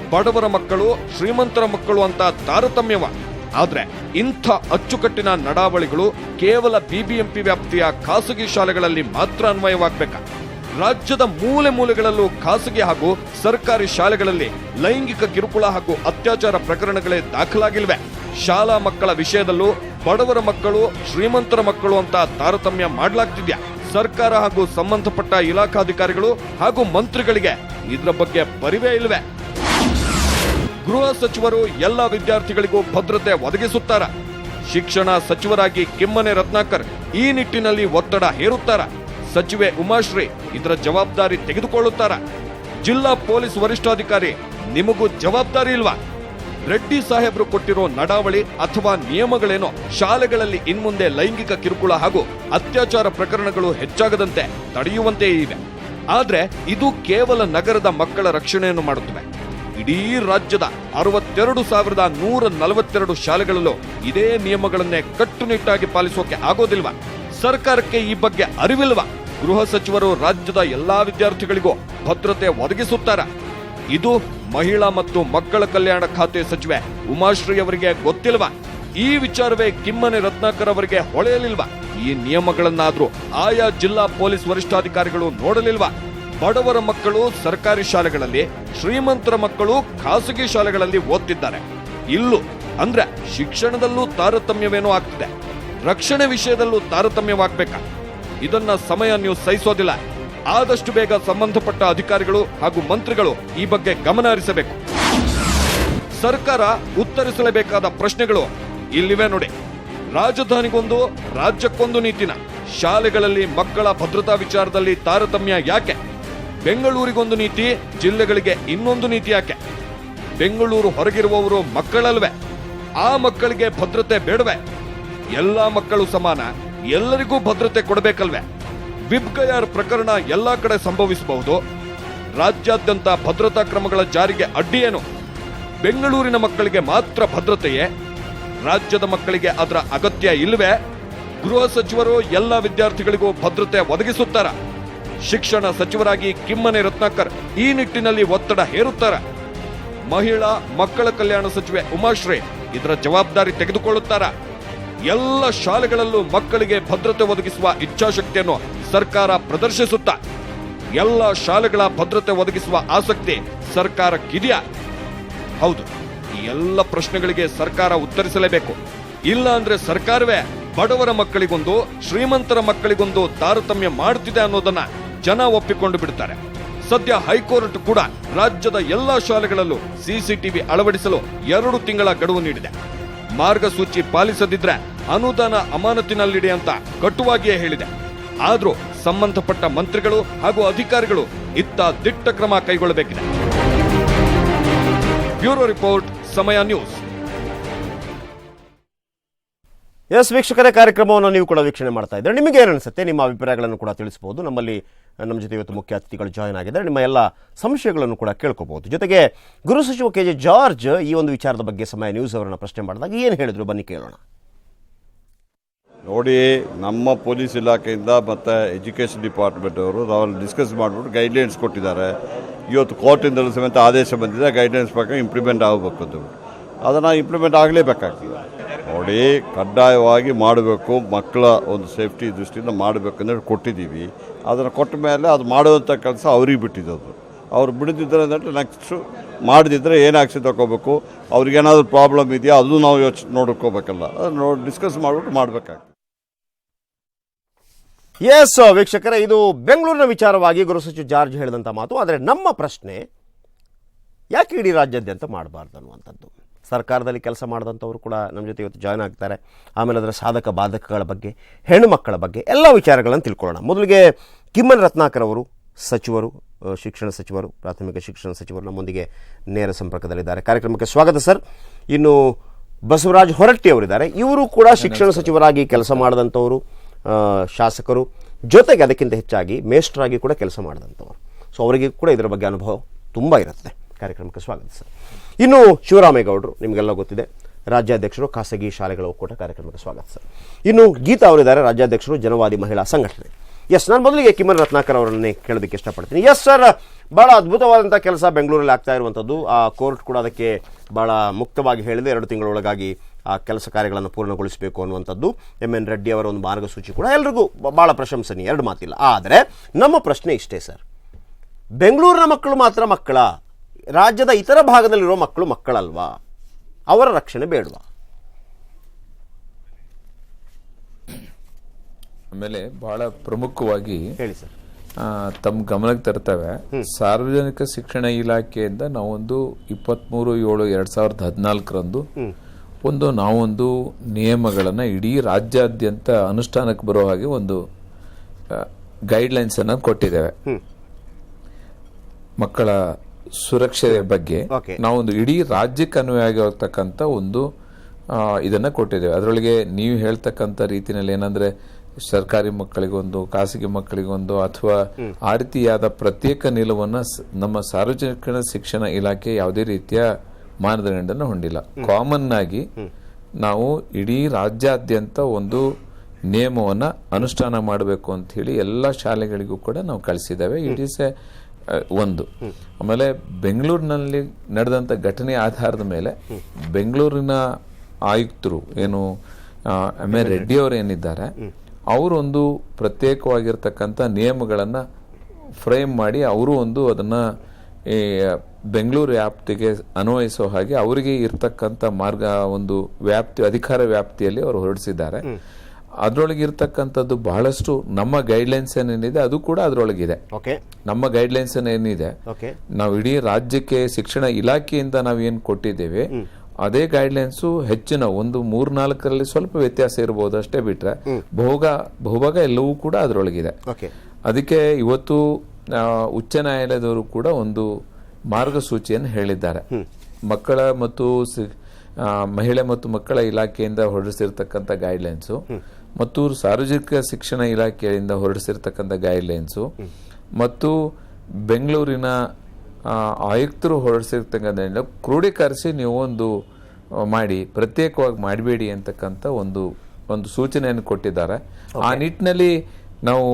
ಬಡವರ ಮಕ್ಕಳು ಶ್ರೀಮಂತರ ಮಕ್ಕಳು ಅಂತ ತಾರತಮ್ಯವ. ಆದ್ರೆ ಇಂಥ ಅಚ್ಚುಕಟ್ಟಿನ ನಡಾವಳಿಗಳು ಕೇವಲ ಬಿಬಿಎಂಪಿ ವ್ಯಾಪ್ತಿಯ ಖಾಸಗಿ ಶಾಲೆಗಳಲ್ಲಿ ಮಾತ್ರ ಅನ್ವಯವಾಗಬೇಕಾ? ರಾಜ್ಯದ ಮೂಲೆ ಮೂಲೆಗಳಲ್ಲೂ ಖಾಸಗಿ ಹಾಗೂ ಸರ್ಕಾರಿ ಶಾಲೆಗಳಲ್ಲಿ ಲೈಂಗಿಕ ಕಿರುಕುಳ ಹಾಗೂ ಅತ್ಯಾಚಾರ ಪ್ರಕರಣಗಳೇ ದಾಖಲಾಗಿಲ್ವೆ. ಶಾಲಾ ಮಕ್ಕಳ ವಿಷಯದಲ್ಲೂ ಬಡವರ ಮಕ್ಕಳು, ಶ್ರೀಮಂತರ ಮಕ್ಕಳು ಅಂತ ತಾರತಮ್ಯ ಮಾಡಲಾಗ್ತಿದ್ಯಾ? ಸರ್ಕಾರ ಹಾಗೂ ಸಂಬಂಧಪಟ್ಟ ಇಲಾಖಾಧಿಕಾರಿಗಳು ಹಾಗೂ ಮಂತ್ರಿಗಳಿಗೆ ಇದರ ಬಗ್ಗೆ ಪರಿವೇ ಇಲ್ವೇ? ಗೃಹ ಸಚಿವರು ಎಲ್ಲ ವಿದ್ಯಾರ್ಥಿಗಳಿಗೂ ಭದ್ರತೆ ಒದಗಿಸುತ್ತಾರ? ಶಿಕ್ಷಣ ಸಚಿವರಾಗಿ ಕಿಮ್ಮನೆ ರತ್ನಾಕರ್ ಈ ನಿಟ್ಟಿನಲ್ಲಿ ಒತ್ತಡ ಹೇರುತ್ತಾರ? ಸಚಿವೆ ಉಮಾಶ್ರೀ ಇದರ ಜವಾಬ್ದಾರಿ ತೆಗೆದುಕೊಳ್ಳುತ್ತಾರ? ಜಿಲ್ಲಾ ಪೊಲೀಸ್ ವರಿಷ್ಠಾಧಿಕಾರಿ, ನಿಮಗೂ ಜವಾಬ್ದಾರಿ ಇಲ್ವಾ? ರೆಡ್ಡಿ ಸಾಹೇಬರು ಕೊಟ್ಟಿರೋ ನಡಾವಳಿ ಅಥವಾ ನಿಯಮಗಳೇನೋ ಶಾಲೆಗಳಲ್ಲಿ ಇನ್ಮುಂದೆ ಲೈಂಗಿಕ ಕಿರುಕುಳ ಹಾಗೂ ಅತ್ಯಾಚಾರ ಪ್ರಕರಣಗಳು ಹೆಚ್ಚಾಗದಂತೆ ತಡೆಯುವಂತೆಯೇ ಇವೆ. ಆದ್ರೆ ಇದು ಕೇವಲ ನಗರದ ಮಕ್ಕಳ ರಕ್ಷಣೆಯನ್ನು ಮಾಡುತ್ತವೆ ಇಡೀ ರಾಜ್ಯದ ಅರವತ್ತೆರಡು ಸಾವಿರದ ನೂರ ನಲವತ್ತೆರಡು ಶಾಲೆಗಳಲ್ಲೂ ಇದೇ ನಿಯಮಗಳನ್ನೇ ಕಟ್ಟುನಿಟ್ಟಾಗಿ ಪಾಲಿಸೋಕೆ ಆಗೋದಿಲ್ವಾ? ಸರ್ಕಾರಕ್ಕೆ ಈ ಬಗ್ಗೆ ಅರಿವಿಲ್ವಾ? ಗೃಹ ಸಚಿವರು ರಾಜ್ಯದ ಎಲ್ಲಾ ವಿದ್ಯಾರ್ಥಿಗಳಿಗೂ ಭದ್ರತೆ ಒದಗಿಸುತ್ತಾರ? ಇದು ಮಹಿಳಾ ಮತ್ತು ಮಕ್ಕಳ ಕಲ್ಯಾಣ ಖಾತೆ ಸಚಿವೆ ಉಮಾಶ್ರೀ ಅವರಿಗೆ ಗೊತ್ತಿಲ್ವಾ? ಈ ವಿಚಾರವೇ ಕಿಮ್ಮನೆ ರತ್ನಾಕರ್ ಅವರಿಗೆ ಹೊಳೆಯಲಿಲ್ವಾ? ಈ ನಿಯಮಗಳನ್ನಾದ್ರೂ ಆಯಾ ಜಿಲ್ಲಾ ಪೊಲೀಸ್ ವರಿಷ್ಠಾಧಿಕಾರಿಗಳು ನೋಡಲಿಲ್ವಾ? ಬಡವರ ಮಕ್ಕಳು ಸರ್ಕಾರಿ ಶಾಲೆಗಳಲ್ಲಿ, ಶ್ರೀಮಂತರ ಮಕ್ಕಳು ಖಾಸಗಿ ಶಾಲೆಗಳಲ್ಲಿ ಓದ್ತಿದ್ದಾರೆ. ಇಲ್ಲೂ ಅಂದ್ರೆ ಶಿಕ್ಷಣದಲ್ಲೂ ತಾರತಮ್ಯವೇನೋ ಆಗ್ತಿದೆ. ರಕ್ಷಣೆ ವಿಷಯದಲ್ಲೂ ತಾರತಮ್ಯವಾಗ್ಬೇಕಾ? ಇದನ್ನ ಸಮಯ ನೀವು ಸಹಿಸೋದಿಲ್ಲ. ಆದಷ್ಟು ಬೇಗ ಸಂಬಂಧಪಟ್ಟ ಅಧಿಕಾರಿಗಳು ಹಾಗೂ ಮಂತ್ರಿಗಳು ಈ ಬಗ್ಗೆ ಗಮನ ಹರಿಸಬೇಕು. ಸರ್ಕಾರ ಉತ್ತರಿಸಲೇಬೇಕಾದ ಪ್ರಶ್ನೆಗಳು ಇಲ್ಲಿವೆ ನೋಡಿ. ರಾಜಧಾನಿಗೊಂದು, ರಾಜ್ಯಕ್ಕೊಂದು ನೀತಿನ. ಶಾಲೆಗಳಲ್ಲಿ ಮಕ್ಕಳ ಭದ್ರತಾ ವಿಚಾರದಲ್ಲಿ ತಾರತಮ್ಯ ಯಾಕೆ? ಬೆಂಗಳೂರಿಗೊಂದು ನೀತಿ, ಜಿಲ್ಲೆಗಳಿಗೆ ಇನ್ನೊಂದು ನೀತಿ ಯಾಕೆ? ಬೆಂಗಳೂರು ಹೊರಗಿರುವವರು ಮಕ್ಕಳಲ್ವೇ? ಆ ಮಕ್ಕಳಿಗೆ ಭದ್ರತೆ ಬೇಡವೆ? ಎಲ್ಲಾ ಮಕ್ಕಳು ಸಮಾನ, ಎಲ್ಲರಿಗೂ ಭದ್ರತೆ ಕೊಡಬೇಕಲ್ವೇ? ವಿಬ್ಗಯಾರ್ ಪ್ರಕರಣ ಎಲ್ಲ ಕಡೆ ಸಂಭವಿಸಬಹುದು. ರಾಜ್ಯಾದ್ಯಂತ ಭದ್ರತಾ ಕ್ರಮಗಳ ಜಾರಿಗೆ ಅಡ್ಡಿಯೇನು ಬೆಂಗಳೂರಿನ ಮಕ್ಕಳಿಗೆ ಮಾತ್ರ ಭದ್ರತೆಯೇ? ರಾಜ್ಯದ ಮಕ್ಕಳಿಗೆ ಅದರ ಅಗತ್ಯ ಇಲ್ಲವೇ ಗೃಹ ಸಚಿವರು ಎಲ್ಲ ವಿದ್ಯಾರ್ಥಿಗಳಿಗೂ ಭದ್ರತೆ ಒದಗಿಸುತ್ತಾರ? ಶಿಕ್ಷಣ ಸಚಿವರಾಗಿ ಕಿಮ್ಮನೆ ರತ್ನಾಕರ್ ಈ ನಿಟ್ಟಿನಲ್ಲಿ ಒತ್ತಡ ಹೇರುತ್ತಾರ. ಮಹಿಳಾ ಮಕ್ಕಳ ಕಲ್ಯಾಣ ಸಚಿವೆ ಉಮಾಶ್ರೀ ಇದರ ಜವಾಬ್ದಾರಿ ತೆಗೆದುಕೊಳ್ಳುತ್ತಾರ? ಎಲ್ಲ ಶಾಲೆಗಳಲ್ಲೂ ಮಕ್ಕಳಿಗೆ ಭದ್ರತೆ ಒದಗಿಸುವ ಇಚ್ಛಾಶಕ್ತಿಯನ್ನು ಸರ್ಕಾರ ಪ್ರದರ್ಶಿಸುತ್ತಾ ಎಲ್ಲ ಶಾಲೆಗಳ ಭದ್ರತೆ ಒದಗಿಸುವ ಆಸಕ್ತಿ ಸರ್ಕಾರಕ್ಕಿದೆಯಾ? ಹೌದು, ಈ ಎಲ್ಲ ಪ್ರಶ್ನೆಗಳಿಗೆ ಸರ್ಕಾರ ಉತ್ತರಿಸಲೇಬೇಕು. ಇಲ್ಲ ಅಂದ್ರೆ ಸರ್ಕಾರವೇ ಬಡವರ ಮಕ್ಕಳಿಗೊಂದು, ಶ್ರೀಮಂತರ ಮಕ್ಕಳಿಗೊಂದು ತಾರತಮ್ಯ ಮಾಡುತ್ತಿದೆ ಅನ್ನೋದನ್ನ ಜನ ಒಪ್ಪಿಕೊಂಡು ಬಿಡುತ್ತಾರೆ ಸದ್ಯ ಹೈಕೋರ್ಟ್ ಕೂಡ ರಾಜ್ಯದ ಎಲ್ಲಾ ಶಾಲೆಗಳಲ್ಲೂ ಸಿಸಿಟಿವಿ ಅಳವಡಿಸಲು ಎರಡು ತಿಂಗಳ ಗಡುವು ನೀಡಿದೆ. ಮಾರ್ಗಸೂಚಿ ಪಾಲಿಸದಿದ್ರೆ ಅನುದಾನ ಅಮಾನತಿನಲ್ಲಿಡಿ ಅಂತ ಕಟುವಾಗಿಯೇ ಹೇಳಿದೆ. ಆದ್ರೂ ಸಂಬಂಧಪಟ್ಟ ಮಂತ್ರಿಗಳು ಹಾಗೂ ಅಧಿಕಾರಿಗಳು ಇತ್ತ ದಿಟ್ಟ ಕ್ರಮ ಕೈಗೊಳ್ಳಬೇಕಿದೆ. Bureau report, Samaya news. Yes, ವೀಕ್ಷಕರ, ಕಾರ್ಯಕ್ರಮವನ್ನು ನೀವು ಕೂಡ ವೀಕ್ಷಣೆ ಮಾಡ್ತಾ ಇದ್ದಾರೆ. ನಿಮಗೆ ಏನು ಅನಿಸುತ್ತೆ ನಿಮ್ಮ ಅಭಿಪ್ರಾಯಗಳನ್ನು ಕೂಡ ತಿಳಿಸಬಹುದು. ನಮ್ಮಲ್ಲಿ, ನಮ್ಮ ಜೊತೆ ಇವತ್ತು ಮುಖ್ಯ ಅತಿಥಿಗಳು ಜಾಯ್ನ್ ಆಗಿದ್ದಾರೆ. ನಿಮ್ಮ ಎಲ್ಲ ಸಂಶಯಗಳನ್ನು ಕೂಡ ಕೇಳ್ಕೋಬಹುದು. ಜೊತೆಗೆ ಗೃಹ ಸಚಿವ ಕೆ ಜೆ ಜಾರ್ಜ್ ಈ ಒಂದು ವಿಚಾರದ ಬಗ್ಗೆ ಸಮಯ ನ್ಯೂಸ್ ಅವರನ್ನು ಪ್ರಶ್ನೆ ಮಾಡಿದಾಗ ಏನು ಹೇಳಿದ್ರು? ಬನ್ನಿ ಕೇಳೋಣ. ನೋಡಿ, ನಮ್ಮ ಪೊಲೀಸ್ ಇಲಾಖೆಯಿಂದ ಮತ್ತು ಎಜುಕೇಷನ್ ಡಿಪಾರ್ಟ್ಮೆಂಟ್ ಅವರು ನಾವು ಡಿಸ್ಕಸ್ ಮಾಡಿಬಿಟ್ಟು ಗೈಡ್ಲೈನ್ಸ್ ಕೊಟ್ಟಿದ್ದಾರೆ. ಇವತ್ತು ಕೋರ್ಟಿಂದಲೂ ಸಮೇತ ಆದೇಶ ಬಂದಿದೆ ಗೈಡ್ಲೈನ್ಸ್ ಪ್ರಕಾರ ಇಂಪ್ಲಿಮೆಂಟ್ ಆಗಬೇಕು ಅಂತ. ಅದನ್ನು ಇಂಪ್ಲಿಮೆಂಟ್ ಆಗಲೇಬೇಕಾಗ್ತದೆ. ನೋಡಿ, ಕಡ್ಡಾಯವಾಗಿ ಮಾಡಬೇಕು, ಮಕ್ಕಳ ಒಂದು ಸೇಫ್ಟಿ ದೃಷ್ಟಿಯಿಂದ ಮಾಡಬೇಕು ಅಂತ ಕೊಟ್ಟಿದ್ದೀವಿ. ಅದನ್ನು ಕೊಟ್ಟ ಮೇಲೆ ಅದು ಮಾಡುವಂಥ ಕೆಲಸ ಅವ್ರಿಗೆ ಬಿಟ್ಟಿದ್ದದು ಅವ್ರು ಬಿಡದಿದ್ದರೆ ಅಂದರೆ ನೆಕ್ಸ್ಟು ಮಾಡದಿದ್ದರೆ ಏನು ಆಕ್ಷನ್ ತಗೋಬೇಕು? ಅವ್ರಿಗೇನಾದರೂ ಪ್ರಾಬ್ಲಮ್ ಇದೆಯಾ? ಅದು ನಾವು ಯೋಚನೆ ನೋಡ್ಕೋಬೇಕಲ್ಲ. ಅದನ್ನು ನೋಡಿ ಡಿಸ್ಕಸ್ ಮಾಡಿಬಿಟ್ಟು ಮಾಡಬೇಕಾಗ್ತದೆ. ಎಸ್ ವೀಕ್ಷಕರೇ, ಇದು ಬೆಂಗಳೂರಿನ ವಿಚಾರವಾಗಿ ಗೃಹ ಸಚಿವ ಜಾರ್ಜ್ ಹೇಳಿದಂಥ ಮಾತು. ಆದರೆ ನಮ್ಮ ಪ್ರಶ್ನೆ, ಯಾಕೆ ಇಡೀ ರಾಜ್ಯಾದ್ಯಂತ ಮಾಡಬಾರ್ದು ಅನ್ನುವಂಥದ್ದು? ಸರ್ಕಾರದಲ್ಲಿ ಕೆಲಸ ಮಾಡಿದಂಥವ್ರು ಕೂಡ ನಮ್ಮ ಜೊತೆ ಇವತ್ತು ಜಾಯ್ನ್ ಆಗ್ತಾರೆ. ಆಮೇಲೆ ಅದರ ಸಾಧಕ ಬಾಧಕಗಳ ಬಗ್ಗೆ, ಹೆಣ್ಣು ಮಕ್ಕಳ ಬಗ್ಗೆ ಎಲ್ಲ ವಿಚಾರಗಳನ್ನು ತಿಳ್ಕೊಳ್ಳೋಣ. ಮೊದಲಿಗೆ ಕಿಮ್ಮನ್ ರತ್ನಾಕರ್ ಅವರು, ಸಚಿವರು ಶಿಕ್ಷಣ ಸಚಿವರು, ಪ್ರಾಥಮಿಕ ಶಿಕ್ಷಣ ಸಚಿವರು ನಮ್ಮೊಂದಿಗೆ ನೇರ ಸಂಪರ್ಕದಲ್ಲಿದ್ದಾರೆ. ಕಾರ್ಯಕ್ರಮಕ್ಕೆ ಸ್ವಾಗತ, ಸರ್. ಇನ್ನು ಬಸವರಾಜ್ ಹೊರಟ್ಟಿ ಅವರಿದ್ದಾರೆ. ಇವರು ಕೂಡ ಶಿಕ್ಷಣ ಸಚಿವರಾಗಿ ಕೆಲಸ ಮಾಡಿದಂಥವರು. ಶಾಸಕರು ಜೊತೆಗೆ ಅದಕ್ಕಿಂತ ಹೆಚ್ಚಾಗಿ ಮೇಷ್ಟ್ರಾಗಿ ಕೂಡ ಕೆಲಸ ಮಾಡಿದಂಥವ್ರು. ಸೊ ಅವರಿಗೆ ಕೂಡ ಇದರ ಬಗ್ಗೆ ಅನುಭವ ತುಂಬ ಇರುತ್ತೆ. ಕಾರ್ಯಕ್ರಮಕ್ಕೆ ಸ್ವಾಗತ ಸರ್. ಇನ್ನು ಶಿವರಾಮೇಗೌಡರು, ನಿಮಗೆಲ್ಲ ಗೊತ್ತಿದೆ, ರಾಜ್ಯಾಧ್ಯಕ್ಷರು, ಖಾಸಗಿ ಶಾಲೆಗಳ ಒಕ್ಕೂಟ ಕಾರ್ಯಕ್ರಮಕ್ಕೆ ಸ್ವಾಗತ ಸರ್. ಇನ್ನು ಗೀತಾ ಅವರಿದ್ದಾರೆ, ರಾಜ್ಯಾಧ್ಯಕ್ಷರು, ಜನವಾದಿ ಮಹಿಳಾ ಸಂಘಟನೆ. ಎಸ್ ನಾನು ಮೊದಲಿಗೆ ಕಿಮನ್ ರತ್ನಾಕರ್ ಅವರನ್ನೇ ಕೇಳೋದಕ್ಕೆ ಇಷ್ಟಪಡ್ತೀನಿ. ಎಸ್ ಸರ್ ಭಾಳ ಅದ್ಭುತವಾದಂಥ ಕೆಲಸ ಬೆಂಗಳೂರಲ್ಲಿ ಆಗ್ತಾ ಇರುವಂಥದ್ದು ಆ ಕೋರ್ಟ್ ಕೂಡ ಅದಕ್ಕೆ ಭಾಳ ಮುಕ್ತವಾಗಿ ಹೇಳಿದೆ. ಎರಡು ತಿಂಗಳೊಳಗಾಗಿ ಆ ಕೆಲಸ ಕಾರ್ಯಗಳನ್ನು ಪೂರ್ಣಗೊಳಿಸಬೇಕು ಅನ್ನುವಂಥದ್ದು. ಎಂ ಎನ್ ರೆಡ್ಡಿ ಅವರ ಒಂದು ಮಾರ್ಗಸೂಚಿ ಕೂಡ ಎಲ್ರಿಗೂ ಭಾಳ ಪ್ರಶಂಸನೀಯ. ಎರಡು ಮಾತಿಲ್ಲ. ಆದರೆ ನಮ್ಮ ಪ್ರಶ್ನೆ ಇಷ್ಟೇ ಸರ್ ಬೆಂಗಳೂರಿನ ಮಕ್ಕಳು ಮಾತ್ರ ಮಕ್ಕಳ, ರಾಜ್ಯದ ಇತರ ಭಾಗದಲ್ಲಿರುವ ಮಕ್ಕಳು ಮಕ್ಕಳಲ್ವಾ? ಅವರ ರಕ್ಷಣೆ ಬೇಡವಾ? ಆಮೇಲೆ ಬಹಳ ಪ್ರಮುಖವಾಗಿ ಹೇಳಿ ಸರ್. ತಮ್ಮ ಗಮನಕ್ಕೆ ತರ್ತವೆ. ಸಾರ್ವಜನಿಕ ಶಿಕ್ಷಣ ಇಲಾಖೆಯಿಂದ ನಾವೊಂದು ಇಪ್ಪತ್ಮೂರು ಏಳು ಎರಡ್ ಸಾವಿರದ ಹದಿನಾಲ್ಕರಂದು ಒಂದು ನಾವೊಂದು ನಿಯಮಗಳನ್ನ ಇಡೀ ರಾಜ್ಯಾದ್ಯಂತ ಅನುಷ್ಠಾನಕ್ಕೆ ಬರೋ ಹಾಗೆ ಒಂದು ಗೈಡ್ಲೈನ್ಸ್ ಅನ್ನ ಕೊಟ್ಟಿದ್ದೇವೆ. ಮಕ್ಕಳ ಸುರಕ್ಷತೆ ಬಗ್ಗೆ. ನಾವೊಂದು ಇಡೀ ರಾಜ್ಯಕ್ಕೆ ಅನ್ವಯ ಆಗಿರ್ತಕ್ಕಂಥ ಒಂದು ಇದನ್ನ ಕೊಟ್ಟಿದ್ದೇವೆ. ಅದರೊಳಗೆ ನೀವು ಹೇಳ್ತಕ್ಕಂಥ ರೀತಿಯಲ್ಲಿ ಏನಂದ್ರೆ ಸರ್ಕಾರಿ ಮಕ್ಕಳಿಗೊಂದು, ಖಾಸಗಿ ಮಕ್ಕಳಿಗೊಂದು ಅಥವಾ ಆ ರೀತಿಯಾದ ಪ್ರತ್ಯೇಕ ನಿಲುವನ್ನು ನಮ್ಮ ಸಾರ್ವಜನಿಕ ಶಿಕ್ಷಣ ಇಲಾಖೆ ಯಾವುದೇ ರೀತಿಯ ಮಾನದಂಡನ ಹೊಂದಿಲ್ಲ. ಕಾಮನ್ ಆಗಿ ನಾವು ಇಡೀ ರಾಜ್ಯಾದ್ಯಂತ ಒಂದು ನಿಯಮವನ್ನು ಅನುಷ್ಠಾನ ಮಾಡಬೇಕು ಅಂತ ಹೇಳಿ ಎಲ್ಲ ಶಾಲೆಗಳಿಗೂ ಕೂಡ ನಾವು ಕಳಿಸಿದ್ದೇವೆ. ಇಟ್ ಈಸ್ ಎ ಒಂದು. ಆಮೇಲೆ ಬೆಂಗಳೂರಿನಲ್ಲಿ ನಡೆದಂಥ ಘಟನೆ ಆಧಾರದ ಮೇಲೆ ಬೆಂಗಳೂರಿನ ಆಯುಕ್ತರು ಏನು ಎಂ ಎ ರೆಡ್ಡಿ ಅವರು ಏನಿದ್ದಾರೆ ಅವರೊಂದು ಪ್ರತ್ಯೇಕವಾಗಿರ್ತಕ್ಕಂಥ ನಿಯಮಗಳನ್ನು ಫ್ರೇಮ್ ಮಾಡಿ ಅವರು ಒಂದು ಅದನ್ನು ಈ ಬೆಂಗಳೂರು ವ್ಯಾಪ್ತಿಗೆ ಅನ್ವಯಿಸೋ ಹಾಗೆ ಅವರಿಗೆ ಇರ್ತಕ್ಕಂಥ ಮಾರ್ಗ ಒಂದು ವ್ಯಾಪ್ತಿ ಅಧಿಕಾರ ವ್ಯಾಪ್ತಿಯಲ್ಲಿ ಅವರು ಹೊರಡಿಸಿದ್ದಾರೆ. ಅದರೊಳಗೆ ಇರ್ತಕ್ಕಂಥದ್ದು ಬಹಳಷ್ಟು ನಮ್ಮ ಗೈಡ್ಲೈನ್ಸ್ ಏನೇನಿದೆ ಅದು ಕೂಡ ಅದರೊಳಗಿದೆ. ಓಕೆ. ನಮ್ಮ ಗೈಡ್ಲೈನ್ಸ್ ಏನಿದೆ ಓಕೆ. ನಾವು ಇಡೀ ರಾಜ್ಯಕ್ಕೆ ಶಿಕ್ಷಣ ಇಲಾಖೆಯಿಂದ ನಾವು ಏನು ಕೊಟ್ಟಿದ್ದೇವೆ ಅದೇ ಗೈಡ್ಲೈನ್ಸು ಹೆಚ್ಚಿನ ಒಂದು ಮೂರ್ನಾಲ್ಕರಲ್ಲಿ ಸ್ವಲ್ಪ ವ್ಯತ್ಯಾಸ ಇರಬಹುದು ಅಷ್ಟೇ ಬಿಟ್ರೆ ಬಹುಗ ಬಹುಭಾಗ ಎಲ್ಲವೂ ಕೂಡ ಅದರೊಳಗಿದೆ. ಅದಕ್ಕೆ ಇವತ್ತು ಉಚ್ಚ ನ್ಯಾಯಾಲಯದವರು ಕೂಡ ಒಂದು ಮಾರ್ಗಸೂಚಿಯನ್ನು ಹೇಳಿದ್ದಾರೆ. ಮಕ್ಕಳ ಮತ್ತು ಮಹಿಳೆ ಮತ್ತು ಮಕ್ಕಳ ಇಲಾಖೆಯಿಂದ ಹೊರಡಿಸಿರ್ತಕ್ಕಂಥ ಗೈಡ್ಲೈನ್ಸು ಮತ್ತು ಸಾರ್ವಜನಿಕ ಶಿಕ್ಷಣ ಇಲಾಖೆಯಿಂದ ಹೊರಡಿಸಿರ್ತಕ್ಕಂಥ ಗೈಡ್ಲೈನ್ಸು ಮತ್ತು ಬೆಂಗಳೂರಿನ ಆಯುಕ್ತರು ಹೊರಡಿಸಿರ್ತಕ್ಕಂಥ ಕ್ರೋಢೀಕರಿಸಿ ನೀವು ಒಂದು ಮಾಡಿ ಪ್ರತ್ಯೇಕವಾಗಿ ಮಾಡಬೇಡಿ ಅಂತಕ್ಕಂಥ ಒಂದು ಒಂದು ಸೂಚನೆಯನ್ನು ಕೊಟ್ಟಿದ್ದಾರೆ. ಆ ನಿಟ್ಟಿನಲ್ಲಿ ನಾವು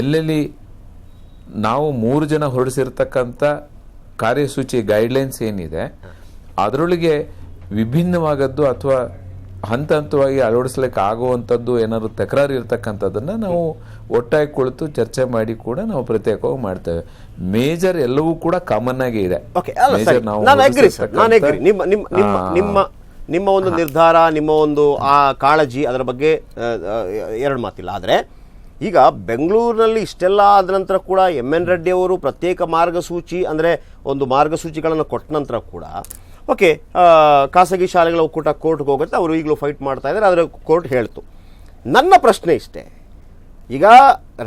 ಎಲ್ಲೆಲ್ಲಿ ನಾವು ಮೂರು ಜನ ಹೊರಡಿಸಿರ್ತಕ್ಕಂಥ ಕಾರ್ಯಸೂಚಿ ಗೈಡ್ಲೈನ್ಸ್ ಏನಿದೆ ಅದರೊಳಗೆ ವಿಭಿನ್ನವಾಗದ್ದು ಅಥವಾ ಹಂತ ಹಂತವಾಗಿ ಅಳವಡಿಸ್ಲಿಕ್ಕೆ ಆಗುವಂಥದ್ದು ಏನಾದ್ರು ತಕರಾರು ಇರ್ತಕ್ಕಂಥದ್ದನ್ನು ನಾವು ಒಟ್ಟಾಗಿ ಕುಳಿತು ಚರ್ಚೆ ಮಾಡಿ ಕೂಡ ನಾವು ಪ್ರತ್ಯೇಕವಾಗಿ ಮಾಡ್ತೇವೆ. ಮೇಜರ್ ಎಲ್ಲವೂ ಕೂಡ ಕಾಮನ್ ಆಗಿ ಇದೆ. ನಿಮ್ಮ ನಿಮ್ಮ ಒಂದು ನಿರ್ಧಾರ ನಿಮ್ಮ ಒಂದು ಆ ಕಾಳಜಿ ಅದರ ಬಗ್ಗೆ ಎರಡು ಮಾತಿಲ್ಲ. ಆದರೆ ಈಗ ಬೆಂಗಳೂರಿನಲ್ಲಿ ಇಷ್ಟೆಲ್ಲ ಆದ ನಂತರ ಕೂಡ ಎಂ ಎನ್ ರೆಡ್ಡಿ ಅವರು ಪ್ರತ್ಯೇಕ ಮಾರ್ಗಸೂಚಿ ಅಂದರೆ ಒಂದು ಮಾರ್ಗಸೂಚಿಗಳನ್ನು ಕೊಟ್ಟ ನಂತರ ಕೂಡ ಓಕೆ ಖಾಸಗಿ ಶಾಲೆಗಳ ಒಕ್ಕೂಟ ಕೋರ್ಟ್ಗೆ ಹೋಗುತ್ತೆ, ಅವರು ಈಗಲೂ ಫೈಟ್ ಮಾಡ್ತಾ ಇದ್ದಾರೆ, ಆದರೆ ಕೋರ್ಟ್ ಹೇಳ್ತು. ನನ್ನ ಪ್ರಶ್ನೆ ಇಷ್ಟೇ, ಈಗ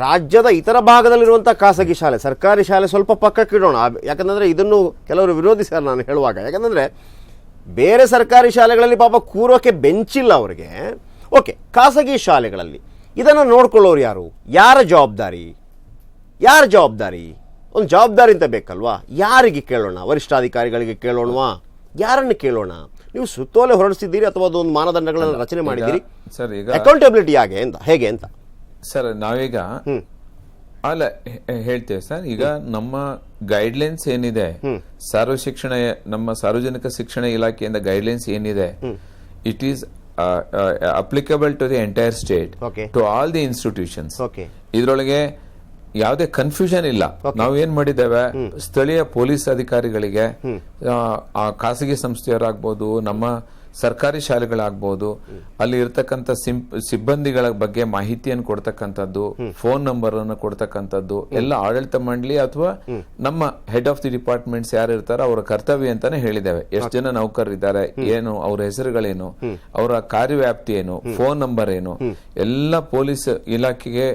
ರಾಜ್ಯದ ಇತರ ಭಾಗದಲ್ಲಿರುವಂಥ ಖಾಸಗಿ ಶಾಲೆ, ಸರ್ಕಾರಿ ಶಾಲೆ ಸ್ವಲ್ಪ ಪಕ್ಕಕ್ಕಿಡೋಣ, ಯಾಕಂದರೆ ಇದನ್ನು ಕೆಲವರು ವಿರೋಧಿಸ್ತಾರೆ ನಾನು ಹೇಳುವಾಗ. ಯಾಕಂದರೆ ಬೇರೆ ಸರ್ಕಾರಿ ಶಾಲೆಗಳಲ್ಲಿ ಪಾಪ ಕೂರೋಕೆ ಬೆಂಚಿಲ್ಲ ಅವರಿಗೆ. ಓಕೆ, ಖಾಸಗಿ ಶಾಲೆಗಳಲ್ಲಿ, ಇದನ್ನು ನೋಡ್ಕೊಳ್ಳೋರು ಯಾರು? ಯಾರ ಜವಾಬ್ದಾರಿ? ಯಾರ ಜವಾಬ್ದಾರಿ? ಒಂದು ಜವಾಬ್ದಾರಿ ಅಂತ ಬೇಕಲ್ವಾ? ಯಾರಿಗೆ ಕೇಳೋಣ? ವರಿಷ್ಠಾಧಿಕಾರಿಗಳಿಗೆ ಕೇಳೋಣವಾ? ಯಾರನ್ನು ಕೇಳೋಣ? ನೀವು ಸುತ್ತೋಲೆ ಹೊರಡಿಸಿದ್ದೀರಿ ಅಥವಾ ಅದೊಂದು ಮಾನದಂಡಗಳನ್ನು ರಚನೆ ಮಾಡಿದ್ದೀರಿ? ಸರ್ ಈಗ ಅಕೌಂಟಬಿಲಿಟಿ ಹಾಗೆ ಅಂತ ಹೇಗೆ ಅಂತ? ಸರ್ ನಾವೀಗ ಅಲ್ಲ ಹೇಳ್ತೇವೆ ಸರ್ ಈಗ ನಮ್ಮ ಗೈಡ್ಲೈನ್ಸ್ ಏನಿದೆ? ಸಾರ್ವ ಶಿಕ್ಷಣ ನಮ್ಮ ಸಾರ್ವಜನಿಕ ಶಿಕ್ಷಣ ಇಲಾಖೆಯಿಂದ ಗೈಡ್ಲೈನ್ಸ್ ಏನಿದೆ? It is applicable to the entire state. To all the institutions okay ಇದರೊಳಗೆ ಯಾವುದೇ ಕನ್ಫ್ಯೂಷನ್ ಇಲ್ಲ. ನಾವು ಏನ್ ಮಾಡಿದ್ದೇವೆ ಸ್ಥಳೀಯ ಪೊಲೀಸ್ ಅಧಿಕಾರಿಗಳಿಗೆ ಆ, ಖಾಸಗಿ ಸಂಸ್ಥೆಯವರಾಗ್ಬೋದು ನಮ್ಮ ಸರ್ಕಾರಿ ಶಾಲೆಗಳಾಗ್ಬೋದು ಅಲ್ಲಿ ಇರ್ತಕ್ಕಂಥ ಸಿಬ್ಬಂದಿಗಳ ಬಗ್ಗೆ ಮಾಹಿತಿಯನ್ನು ಕೊಡ್ತಕ್ಕಂಥದ್ದು ಫೋನ್ ನಂಬರ್ ಅನ್ನು ಕೊಡ್ತಕ್ಕಂಥದ್ದು ಎಲ್ಲ ಆಡಳಿತ ಮಂಡಳಿ ಅಥವಾ ನಮ್ಮ ಹೆಡ್ ಆಫ್ ದಿ ಡಿಪಾರ್ಟ್ಮೆಂಟ್ಸ್ ಯಾರು ಇರ್ತಾರೋ ಅವರ ಕರ್ತವ್ಯ ಅಂತಾನೆ ಹೇಳಿದ್ದೇವೆ. ಎಷ್ಟು ಜನ ನೌಕರರಿದ್ದಾರೆ ಏನು ಅವರ ಹೆಸರುಗಳೇನು ಅವರ ಕಾರ್ಯವ್ಯಾಪ್ತಿ ಏನು ಫೋನ್ ನಂಬರ್ ಏನು ಎಲ್ಲ ಪೊಲೀಸ್ ಇಲಾಖೆಗೆ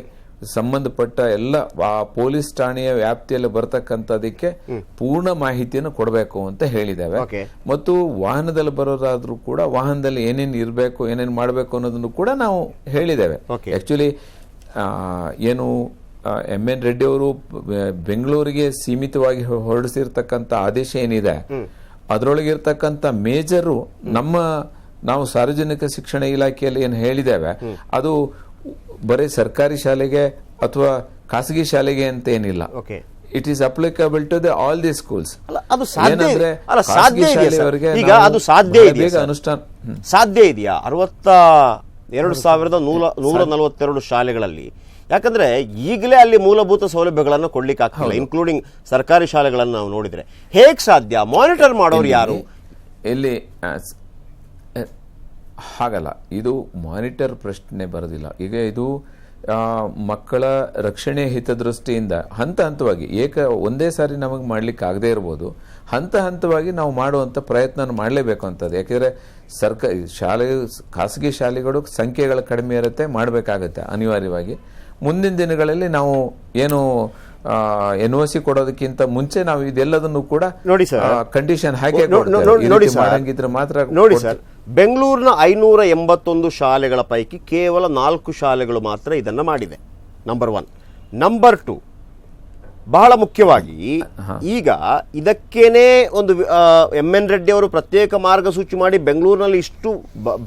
ಸಂಬಂಧಪಟ್ಟ ಎಲ್ಲ ಆ ಪೊಲೀಸ್ ಠಾಣೆಯ ವ್ಯಾಪ್ತಿಯಲ್ಲಿ ಬರತಕ್ಕಂಥದಕ್ಕೆ ಪೂರ್ಣ ಮಾಹಿತಿಯನ್ನು ಕೊಡಬೇಕು ಅಂತ ಹೇಳಿದ್ದೇವೆ. ಮತ್ತು ವಾಹನದಲ್ಲಿ ಬರೋದಾದ್ರೂ ಕೂಡ ವಾಹನದಲ್ಲಿ ಏನೇನು ಇರಬೇಕು ಏನೇನು ಮಾಡಬೇಕು ಅನ್ನೋದನ್ನು ಕೂಡ ನಾವು ಹೇಳಿದ್ದೇವೆ. ಆ್ಯಕ್ಚುಲಿ ಆಕ್ಚುಲಿ ಏನು ಎಂ ಎನ್ ರೆಡ್ಡಿ ಅವರು ಬೆಂಗಳೂರಿಗೆ ಸೀಮಿತವಾಗಿ ಹೊರಡಿಸಿರ್ತಕ್ಕಂಥ ಆದೇಶ ಏನಿದೆ ಅದರೊಳಗೆ ಇರ್ತಕ್ಕಂಥ ಮೇಜರು ನಮ್ಮ ನಾವು ಸಾರ್ವಜನಿಕ ಶಿಕ್ಷಣ ಇಲಾಖೆಯಲ್ಲಿ ಏನು ಹೇಳಿದ್ದೇವೆ ಅದು ಬರೀ ಸರ್ಕಾರಿ ಶಾಲೆಗೆ ಅಥವಾ ಖಾಸಗಿ ಶಾಲೆಗೆ ಅಂತ ಏನಿಲ್ಲ. Okay it is applicable to the all the schools ಅದು ಸಾಧ್ಯ ಅಲ್ಲ ಸಾಧ್ಯ ಇದೆಯಾ ಈಗ ಅದು ಸಾಧ್ಯ ಇದೆಯಾ ಅನುಷ್ಠಾನ ಸಾಧ್ಯ ಇದೆಯಾ? ಅರವತ್ತ ಎರಡು ಸಾವಿರದ ನೂರ ನೂರ ನಲವತ್ತೆರಡು ಶಾಲೆಗಳಲ್ಲಿ. ಯಾಕಂದ್ರೆ ಈಗಲೇ ಅಲ್ಲಿ ಮೂಲಭೂತ ಸೌಲಭ್ಯಗಳನ್ನು ಕೊಡ್ಲಿಕ್ಕೆ ಆಗ್ತಿಲ್ಲ ಇನ್ಕ್ಲೂಡಿಂಗ್ ಸರ್ಕಾರಿ ಶಾಲೆಗಳನ್ನು ನಾವು ನೋಡಿದ್ರೆ. ಹೇಗೆ ಸಾಧ್ಯ? ಮಾನಿಟರ್ ಮಾಡೋರು ಯಾರು? ಇಲ್ಲಿ ಹಾಗಲ್ಲ. ಇದು ಮಾನಿಟರ್ ಪ್ರಶ್ನೆ ಬರೋದಿಲ್ಲ. ಈಗ ಇದು ಮಕ್ಕಳ ರಕ್ಷಣೆ ಹಿತದೃಷ್ಟಿಯಿಂದ ಹಂತ ಹಂತವಾಗಿ, ಏಕ ಒಂದೇ ಸಾರಿ ನಮಗೆ ಮಾಡಲಿಕ್ಕೆ ಆಗದೇ ಇರ್ಬೋದು, ಹಂತ ಹಂತವಾಗಿ ನಾವು ಮಾಡುವಂಥ ಪ್ರಯತ್ನ ಮಾಡಲೇಬೇಕು ಅಂತದ್ದು. ಯಾಕೆಂದರೆ ಸರ್ಕ, ಶಾಲೆ, ಖಾಸಗಿ ಶಾಲೆಗಳು ಸಂಖ್ಯೆಗಳು ಕಡಿಮೆ ಇರುತ್ತೆ, ಮಾಡಬೇಕಾಗತ್ತೆ ಅನಿವಾರ್ಯವಾಗಿ. ಮುಂದಿನ ದಿನಗಳಲ್ಲಿ ನಾವು ಏನು ಎನ್ ಒ ಸಿ ಕೊಡೋದಕ್ಕಿಂತ ಮುಂಚೆ ನಾವು ಇದೆಲ್ಲದನ್ನು ಕೂಡ ನೋಡಿ ಸರ್. ಕಂಡೀಷನ್ ಹಾಗೆ ನೋಡಿ ಸರ್. ಮಾಡಂಗಿದ್ರೆ ಮಾತ್ರ ನೋಡಿ ಸರ್. ಬೆಂಗಳೂರಿನ ಐನೂರ ಎಂಬತ್ತೊಂದು ಶಾಲೆಗಳ ಪೈಕಿ ಕೇವಲ ನಾಲ್ಕು ಶಾಲೆಗಳು ಮಾತ್ರ ಇದನ್ನು ಮಾಡಿದೆ. ನಂಬರ್ ಒನ್ ನಂಬರ್ ಟು ಬಹಳ ಮುಖ್ಯವಾಗಿ ಈಗ ಇದಕ್ಕೇನೆ ಒಂದು ಎಂ ಎನ್ ರೆಡ್ಡಿ ಅವರು ಪ್ರತ್ಯೇಕ ಮಾರ್ಗಸೂಚಿ ಮಾಡಿ ಬೆಂಗಳೂರಿನಲ್ಲಿ ಇಷ್ಟು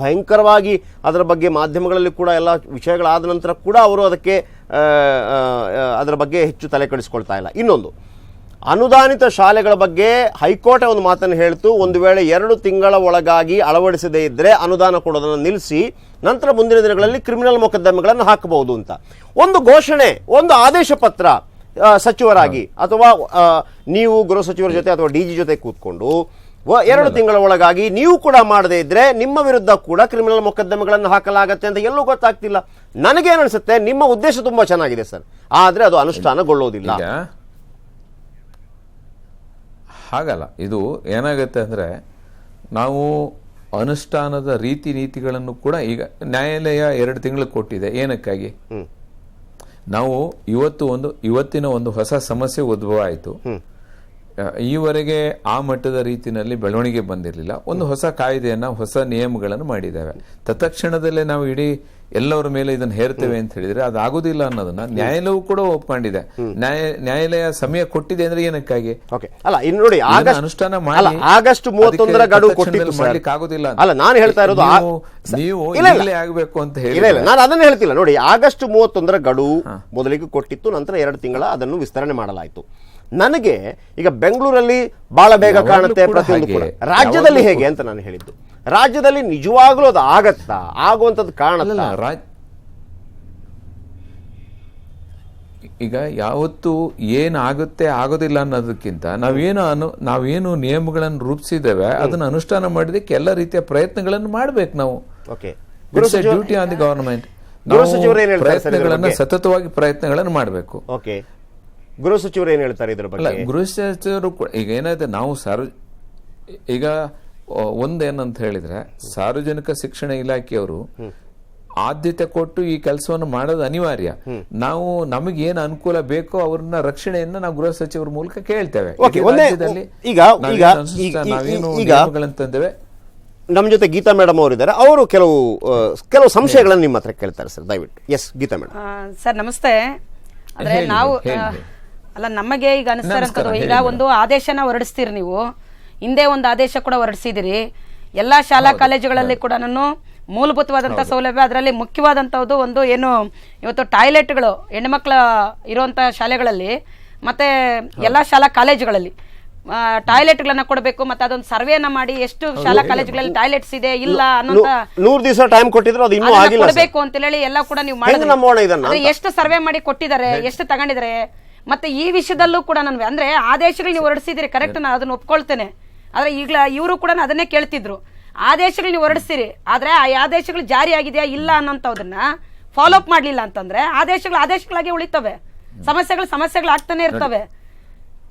ಭಯಂಕರವಾಗಿ ಅದರ ಬಗ್ಗೆ ಮಾಧ್ಯಮಗಳಲ್ಲಿ ಕೂಡ ಎಲ್ಲ ವಿಷಯಗಳಾದ ನಂತರ ಕೂಡ ಅವರು ಅದಕ್ಕೆ ಅದರ ಬಗ್ಗೆ ಹೆಚ್ಚು ತಲೆ ಕೆಡಿಸ್ಕೊಳ್ತಾ ಇಲ್ಲ. ಇನ್ನೊಂದು ಅನುದಾನಿತ ಶಾಲೆಗಳ ಬಗ್ಗೆ ಹೈಕೋರ್ಟ್ ಒಂದು ಮಾತನ್ನು ಹೇಳ್ತು ಒಂದು ವೇಳೆ ಎರಡು ತಿಂಗಳ ಒಳಗಾಗಿ ಅಳವಡಿಸದೇ ಇದ್ದರೆ ಅನುದಾನ ಕೊಡೋದನ್ನು ನಿಲ್ಲಿಸಿ ನಂತರ ಮುಂದಿನ ದಿನಗಳಲ್ಲಿ ಕ್ರಿಮಿನಲ್ ಮೊಕದ್ದಮೆಗಳನ್ನು ಹಾಕಬಹುದು ಅಂತ. ಒಂದು ಘೋಷಣೆ ಒಂದು ಆದೇಶ ಪತ್ರ ಸಚಿವರಾಗಿ ಅಥವಾ ನೀವು ಗೃಹ ಸಚಿವರ ಜೊತೆ ಅಥವಾ ಡಿ ಜಿ ಜೊತೆ ಕೂತ್ಕೊಂಡು ಎರಡು ತಿಂಗಳ ಒಳಗಾಗಿ ನೀವು ಕೂಡ ಮಾಡದೇ ಇದ್ರೆ ನಿಮ್ಮ ವಿರುದ್ಧ ಕೂಡ ಕ್ರಿಮಿನಲ್ ಮೊಕದ್ದಮೆಗಳನ್ನು ಹಾಕಲಾಗತ್ತೆ ಅಂತ ಎಲ್ಲೂ ಗೊತ್ತಾಗ್ತಿಲ್ಲ. ನನಗೇನು ಅನಿಸುತ್ತೆ ನಿಮ್ಮ ಉದ್ದೇಶ ತುಂಬಾ ಚೆನ್ನಾಗಿದೆ ಸರ್. ಆದ್ರೆ ಅದು ಅನುಷ್ಠಾನಗೊಳ್ಳೋದಿಲ್ಲ ಹಾಗಲ್ಲ. ಇದು ಏನಾಗುತ್ತೆ ಅಂದ್ರೆ ನಾವು ಅನುಷ್ಠಾನದ ರೀತಿ ನೀತಿಗಳನ್ನು ಕೂಡ ಈಗ ನ್ಯಾಯಾಲಯ ಎರಡು ತಿಂಗಳು ಕೊಟ್ಟಿದೆ. ಏನಕ್ಕಾಗಿ? ನಾವು ಇವತ್ತು ಒಂದು ಇವತ್ತಿನ ಒಂದು ಹೊಸ ಸಮಸ್ಯೆ ಉದ್ಭವ ಆಯಿತು. ಈವರೆಗೆ ಆ ಮಟ್ಟದ ರೀತಿಯಲ್ಲಿ ಬೆಳವಣಿಗೆ ಬಂದಿರಲಿಲ್ಲ. ಒಂದು ಹೊಸ ಕಾಯ್ದೆಯನ್ನು ಹೊಸ ನಿಯಮಗಳನ್ನು ಮಾಡಿದ್ದೇವೆ. ತತ್ಕ್ಷಣದಲ್ಲೇ ನಾವು ಇಡೀ ಎಲ್ಲರ ಮೇಲೆ ಇದನ್ನು ಹೇರ್ತೇವೆ ಅಂತ ಹೇಳಿದ್ರೆ ಅದಾಗುದಿಲ್ಲ ಅನ್ನೋದನ್ನ ನ್ಯಾಯಾಲಯವು ಕೂಡ ಒಪ್ಕೊಂಡಿದೆ. ನ್ಯಾಯ ನ್ಯಾಯಾಲಯ ಸಮಯ ಕೊಟ್ಟಿದೆ ಅಂದ್ರೆ ಏನಕ್ಕಾಗಿ? ಓಕೆ. ಅಲ್ಲ ಇನ್ನು ನೋಡಿ ಅನುಷ್ಠಾನ ಮಾಡಿ ಆಗಸ್ಟ್ ಮೂವತ್ತೊಂದರ ಗಡು ಗಡುವು ಸರ್. ಮಾಡ್ಲಿಕ್ಕೆ ಆಗುದಿಲ್ಲ. ಅಲ್ಲ ನಾನು ಹೇಳ್ತಾ ಇರೋದು ನೀವು- ಇಲ್ಲ, ಇಲ್ಲ. ಇಲ್ಲೇ ಆಗ್ಬೇಕು ಅಂತ ಇಲ್ಲ ಇಲ್ಲ. ಹೇಳಿ ನಾನು ಅದನ್ನ ಹೇಳ್ತಿಲ್ಲ. ನೋಡಿ ಆಗಸ್ಟ್ ಮೂವತ್ತೊಂದರ ಗಡುವು ಮೊದಲಿಗೆ ಕೊಟ್ಟಿತ್ತು ನಂತರ ಎರಡು ತಿಂಗಳ ಅದನ್ನು ವಿಸ್ತರಣೆ ಮಾಡಲಾಯಿತು. ನನಗೆ ಈಗ ಬೆಂಗಳೂರಲ್ಲಿ ಬಹಳ ಬೇಗ ಕಾಣುತ್ತೆ ಪ್ರತಿಯೊಂದು ಕೂಡ. ರಾಜ್ಯದಲ್ಲಿ ಹೇಗೆ ಅಂತ ನಾನು ಹೇಳಿದ್ದು. ರಾಜ್ಯದಲ್ಲಿ ನಿಜವಾಗ್ಲೂ ಅದು ಆಗತ್ತಾ? ಆಗುವಂಥದ್ದು ಕಾರಣ ರಾಜ್ ಈಗ ಯಾವತ್ತು ಏನಾಗುತ್ತೆ ಆಗೋದಿಲ್ಲ ಅನ್ನೋದಕ್ಕಿಂತ ನಾವೇನು ಅನು ನಾವೇನು ನಿಯಮಗಳನ್ನು ರೂಪಿಸಿದ್ದೇವೆ ಅದನ್ನು ಅನುಷ್ಠಾನ ಮಾಡೋದಕ್ಕೆ ಎಲ್ಲ ರೀತಿಯ ಪ್ರಯತ್ನಗಳನ್ನು ಮಾಡಬೇಕು ನಾವು. ಡ್ಯೂಟಿ ಆನ್ ದಿ ಗವರ್ನಮೆಂಟ್ ಪ್ರಯತ್ನಗಳನ್ನ ಸತತವಾಗಿ ಪ್ರಯತ್ನಗಳನ್ನು ಮಾಡಬೇಕು. ಓಕೆ. ಗೃಹ ಸಚಿವರು ಏನು ಹೇಳ್ತಾರೆ ಇದ್ರ ಬಗ್ಗೆ? ಗೃಹ ಸಚಿವರು ಈಗ ಏನಾಯ್ತು ನಾವು ಸಾರ್ವ ಈಗ ಒಂದೇನಂತ ಹೇಳಿದ್ರೆ ಸಾರ್ವಜನಿಕ ಶಿಕ್ಷಣ ಇಲಾಖೆಯವರು ಆದ್ಯತೆ ಕೊಟ್ಟು ಈ ಕೆಲಸವನ್ನು ಮಾಡೋದು ಅನಿವಾರ್ಯ. ನಾವು ನಮಗೆ ಏನು ಅನುಕೂಲ ಬೇಕೋ ಅವ್ರನ್ನ ರಕ್ಷಣೆಯನ್ನ ನಾವು ಗೃಹ ಸಚಿವರ ಮೂಲಕ ಕೇಳ್ತೇವೆ. ನಾವೇನು ಈಗ- ಈಗ- ನಾವೇನು ನಮ್ಮ ಜೊತೆ ಗೀತಾ ಮೇಡಮ್ ಅವರಿದ್ದಾರೆ. ಅವರು ಕೆಲವು ಕೆಲವು ಸಂಶಯಗಳನ್ನು ನಿಮ್ಮ ಹತ್ರ ಕೇಳ್ತಾರೆ ಸರ್ ದಯವಿಟ್ಟು. ಎಸ್ ಗೀತಾ ಮೇಡಮ್ ಸರ್ ನಮಸ್ತೆ. ಅಂದ್ರೆ ನಾವು. ಅಲ್ಲ ನಮಗೆ ಈಗ ಅನಿಸ್ತಾರ ಈಗ ಒಂದು ಆದೇಶನ ಹೊರಡಿಸ್ತೀರಿ ನೀವು. ಹಿಂದೆ ಒಂದು ಆದೇಶ ಕೂಡ ಹೊರಡಿಸಿದಿರಿ. ಎಲ್ಲಾ ಶಾಲಾ ಕಾಲೇಜುಗಳಲ್ಲಿ ಕೂಡ ನಾನು ಮೂಲಭೂತವಾದಂಥ ಸೌಲಭ್ಯ ಅದರಲ್ಲಿ ಮುಖ್ಯವಾದಂಥದ್ದು ಒಂದು ಏನು ಇವತ್ತು ಟಾಯ್ಲೆಟ್ಗಳು ಹೆಣ್ಮಕ್ಳ ಇರುವಂಥ ಶಾಲೆಗಳಲ್ಲಿ ಮತ್ತೆ ಎಲ್ಲಾ ಶಾಲಾ ಕಾಲೇಜುಗಳಲ್ಲಿ. ಟಾಯ್ಲೆಟ್ ಟಾಯ್ಲೆಟ್ಗಳನ್ನ ಕೊಡಬೇಕು ಮತ್ತೆ ಅದೊಂದು ಸರ್ವೇನ ಮಾಡಿ ಎಷ್ಟು ಶಾಲಾ ಕಾಲೇಜುಗಳಲ್ಲಿ ಟಾಯ್ಲೆಟ್ಸ್ ಇದೆ ಇಲ್ಲ ಅನ್ನೋಂಥ ನೂರು ದಿವಸ ಟೈಮ್ ಕೊಟ್ಟಿದ್ರು ಅದು ಇನ್ನೂ ಆಗಿಲ್ಲ. ಕೊಡ್ಬೇಕು ಅಂತ ಹೇಳಿ ಎಲ್ಲ ಕೂಡ ನೀವು ಮಾಡಿದ್ರೆ? ಎಷ್ಟು ಸರ್ವೆ ಮಾಡಿ ಕೊಟ್ಟಿದ್ದಾರೆ ಎಷ್ಟು ತಗೊಂಡಿದ್ದಾರೆ ಮತ್ತೆ ಈ ವಿಷಯದಲ್ಲೂ ಕೂಡ ನನ್ಗೆ ಅಂದ್ರೆ ಆದೇಶಗಳು ನೀವು ಹೊರಡಿಸಿದಿರಿ ಕರೆಕ್ಟ್ ನಾನು ಅದನ್ನ ಒಪ್ಕೊಳ್ತೇನೆ. ಆದ್ರೆ ಈಗ ಇವರು ಕೂಡ ಅದನ್ನೇ ಕೇಳ್ತಿದ್ರು. ಆದೇಶಗಳು ನೀವು ಹೊರಡಿಸ್ತೀರಿ ಆದರೆ ಆ ಆದೇಶಗಳು ಜಾರಿ ಆಗಿದೆಯಾ ಇಲ್ಲ ಅನ್ನೋಂಥದನ್ನ ಫಾಲೋ ಅಪ್ ಮಾಡಲಿಲ್ಲ ಅಂತಂದ್ರೆ ಆದೇಶಗಳು ಆದೇಶಗಳಾಗಿ ಉಳಿತವೆ. ಸಮಸ್ಯೆಗಳು ಸಮಸ್ಯೆಗಳು ಆಗ್ತಾನೆ ಇರ್ತವೆ.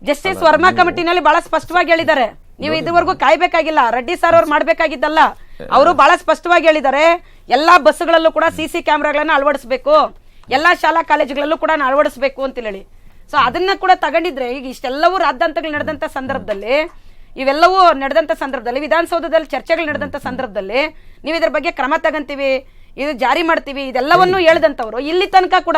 ಜಸ್ಟಿಸ್ ವರ್ಮಾ ಕಮಿಟಿನಲ್ಲಿ ಬಹಳ ಸ್ಪಷ್ಟವಾಗಿ ಹೇಳಿದ್ದಾರೆ. ನೀವು ಇದುವರೆಗೂ ಕಾಯ್ಬೇಕಾಗಿಲ್ಲ. ರೆಡ್ಡಿ ಸರ್ ಅವ್ರು ಮಾಡ್ಬೇಕಾಗಿದ್ದಲ್ಲ. ಅವರು ಬಹಳ ಸ್ಪಷ್ಟವಾಗಿ ಹೇಳಿದ್ದಾರೆ. ಎಲ್ಲಾ ಬಸ್ಗಳಲ್ಲೂ ಕೂಡ ಸಿ ಸಿ ಕ್ಯಾಮ್ರಾಗಳನ್ನ ಅಳವಡಿಸಬೇಕು. ಎಲ್ಲಾ ಶಾಲಾ ಕಾಲೇಜುಗಳಲ್ಲೂ ಕೂಡ ಅಳವಡಿಸಬೇಕು ಅಂತ ಹೇಳಿ. ಸೊ ಅದನ್ನ ಕೂಡ ತಗೊಂಡಿದ್ರೆ ಈಗ ಇಷ್ಟೆಲ್ಲವೂ ರಾದ್ಧಾಂತಗಳು ನಡೆದಂತ ಸಂದರ್ಭದಲ್ಲಿ ಇವೆಲ್ಲವೂ ನಡೆದಂಥ ಸಂದರ್ಭದಲ್ಲಿ ವಿಧಾನಸೌಧದಲ್ಲಿ ಚರ್ಚೆಗಳು ನಡೆದಂಥ ಸಂದರ್ಭದಲ್ಲಿ ನೀವು ಇದ್ರ ಬಗ್ಗೆ ಕ್ರಮ ತಗಂತೀವಿ ಇದು ಜಾರಿ ಮಾಡ್ತೀವಿ ಇದೆಲ್ಲವನ್ನೂ ಹೇಳ್ದಂಥವ್ರು ಇಲ್ಲಿ ತನಕ ಕೂಡ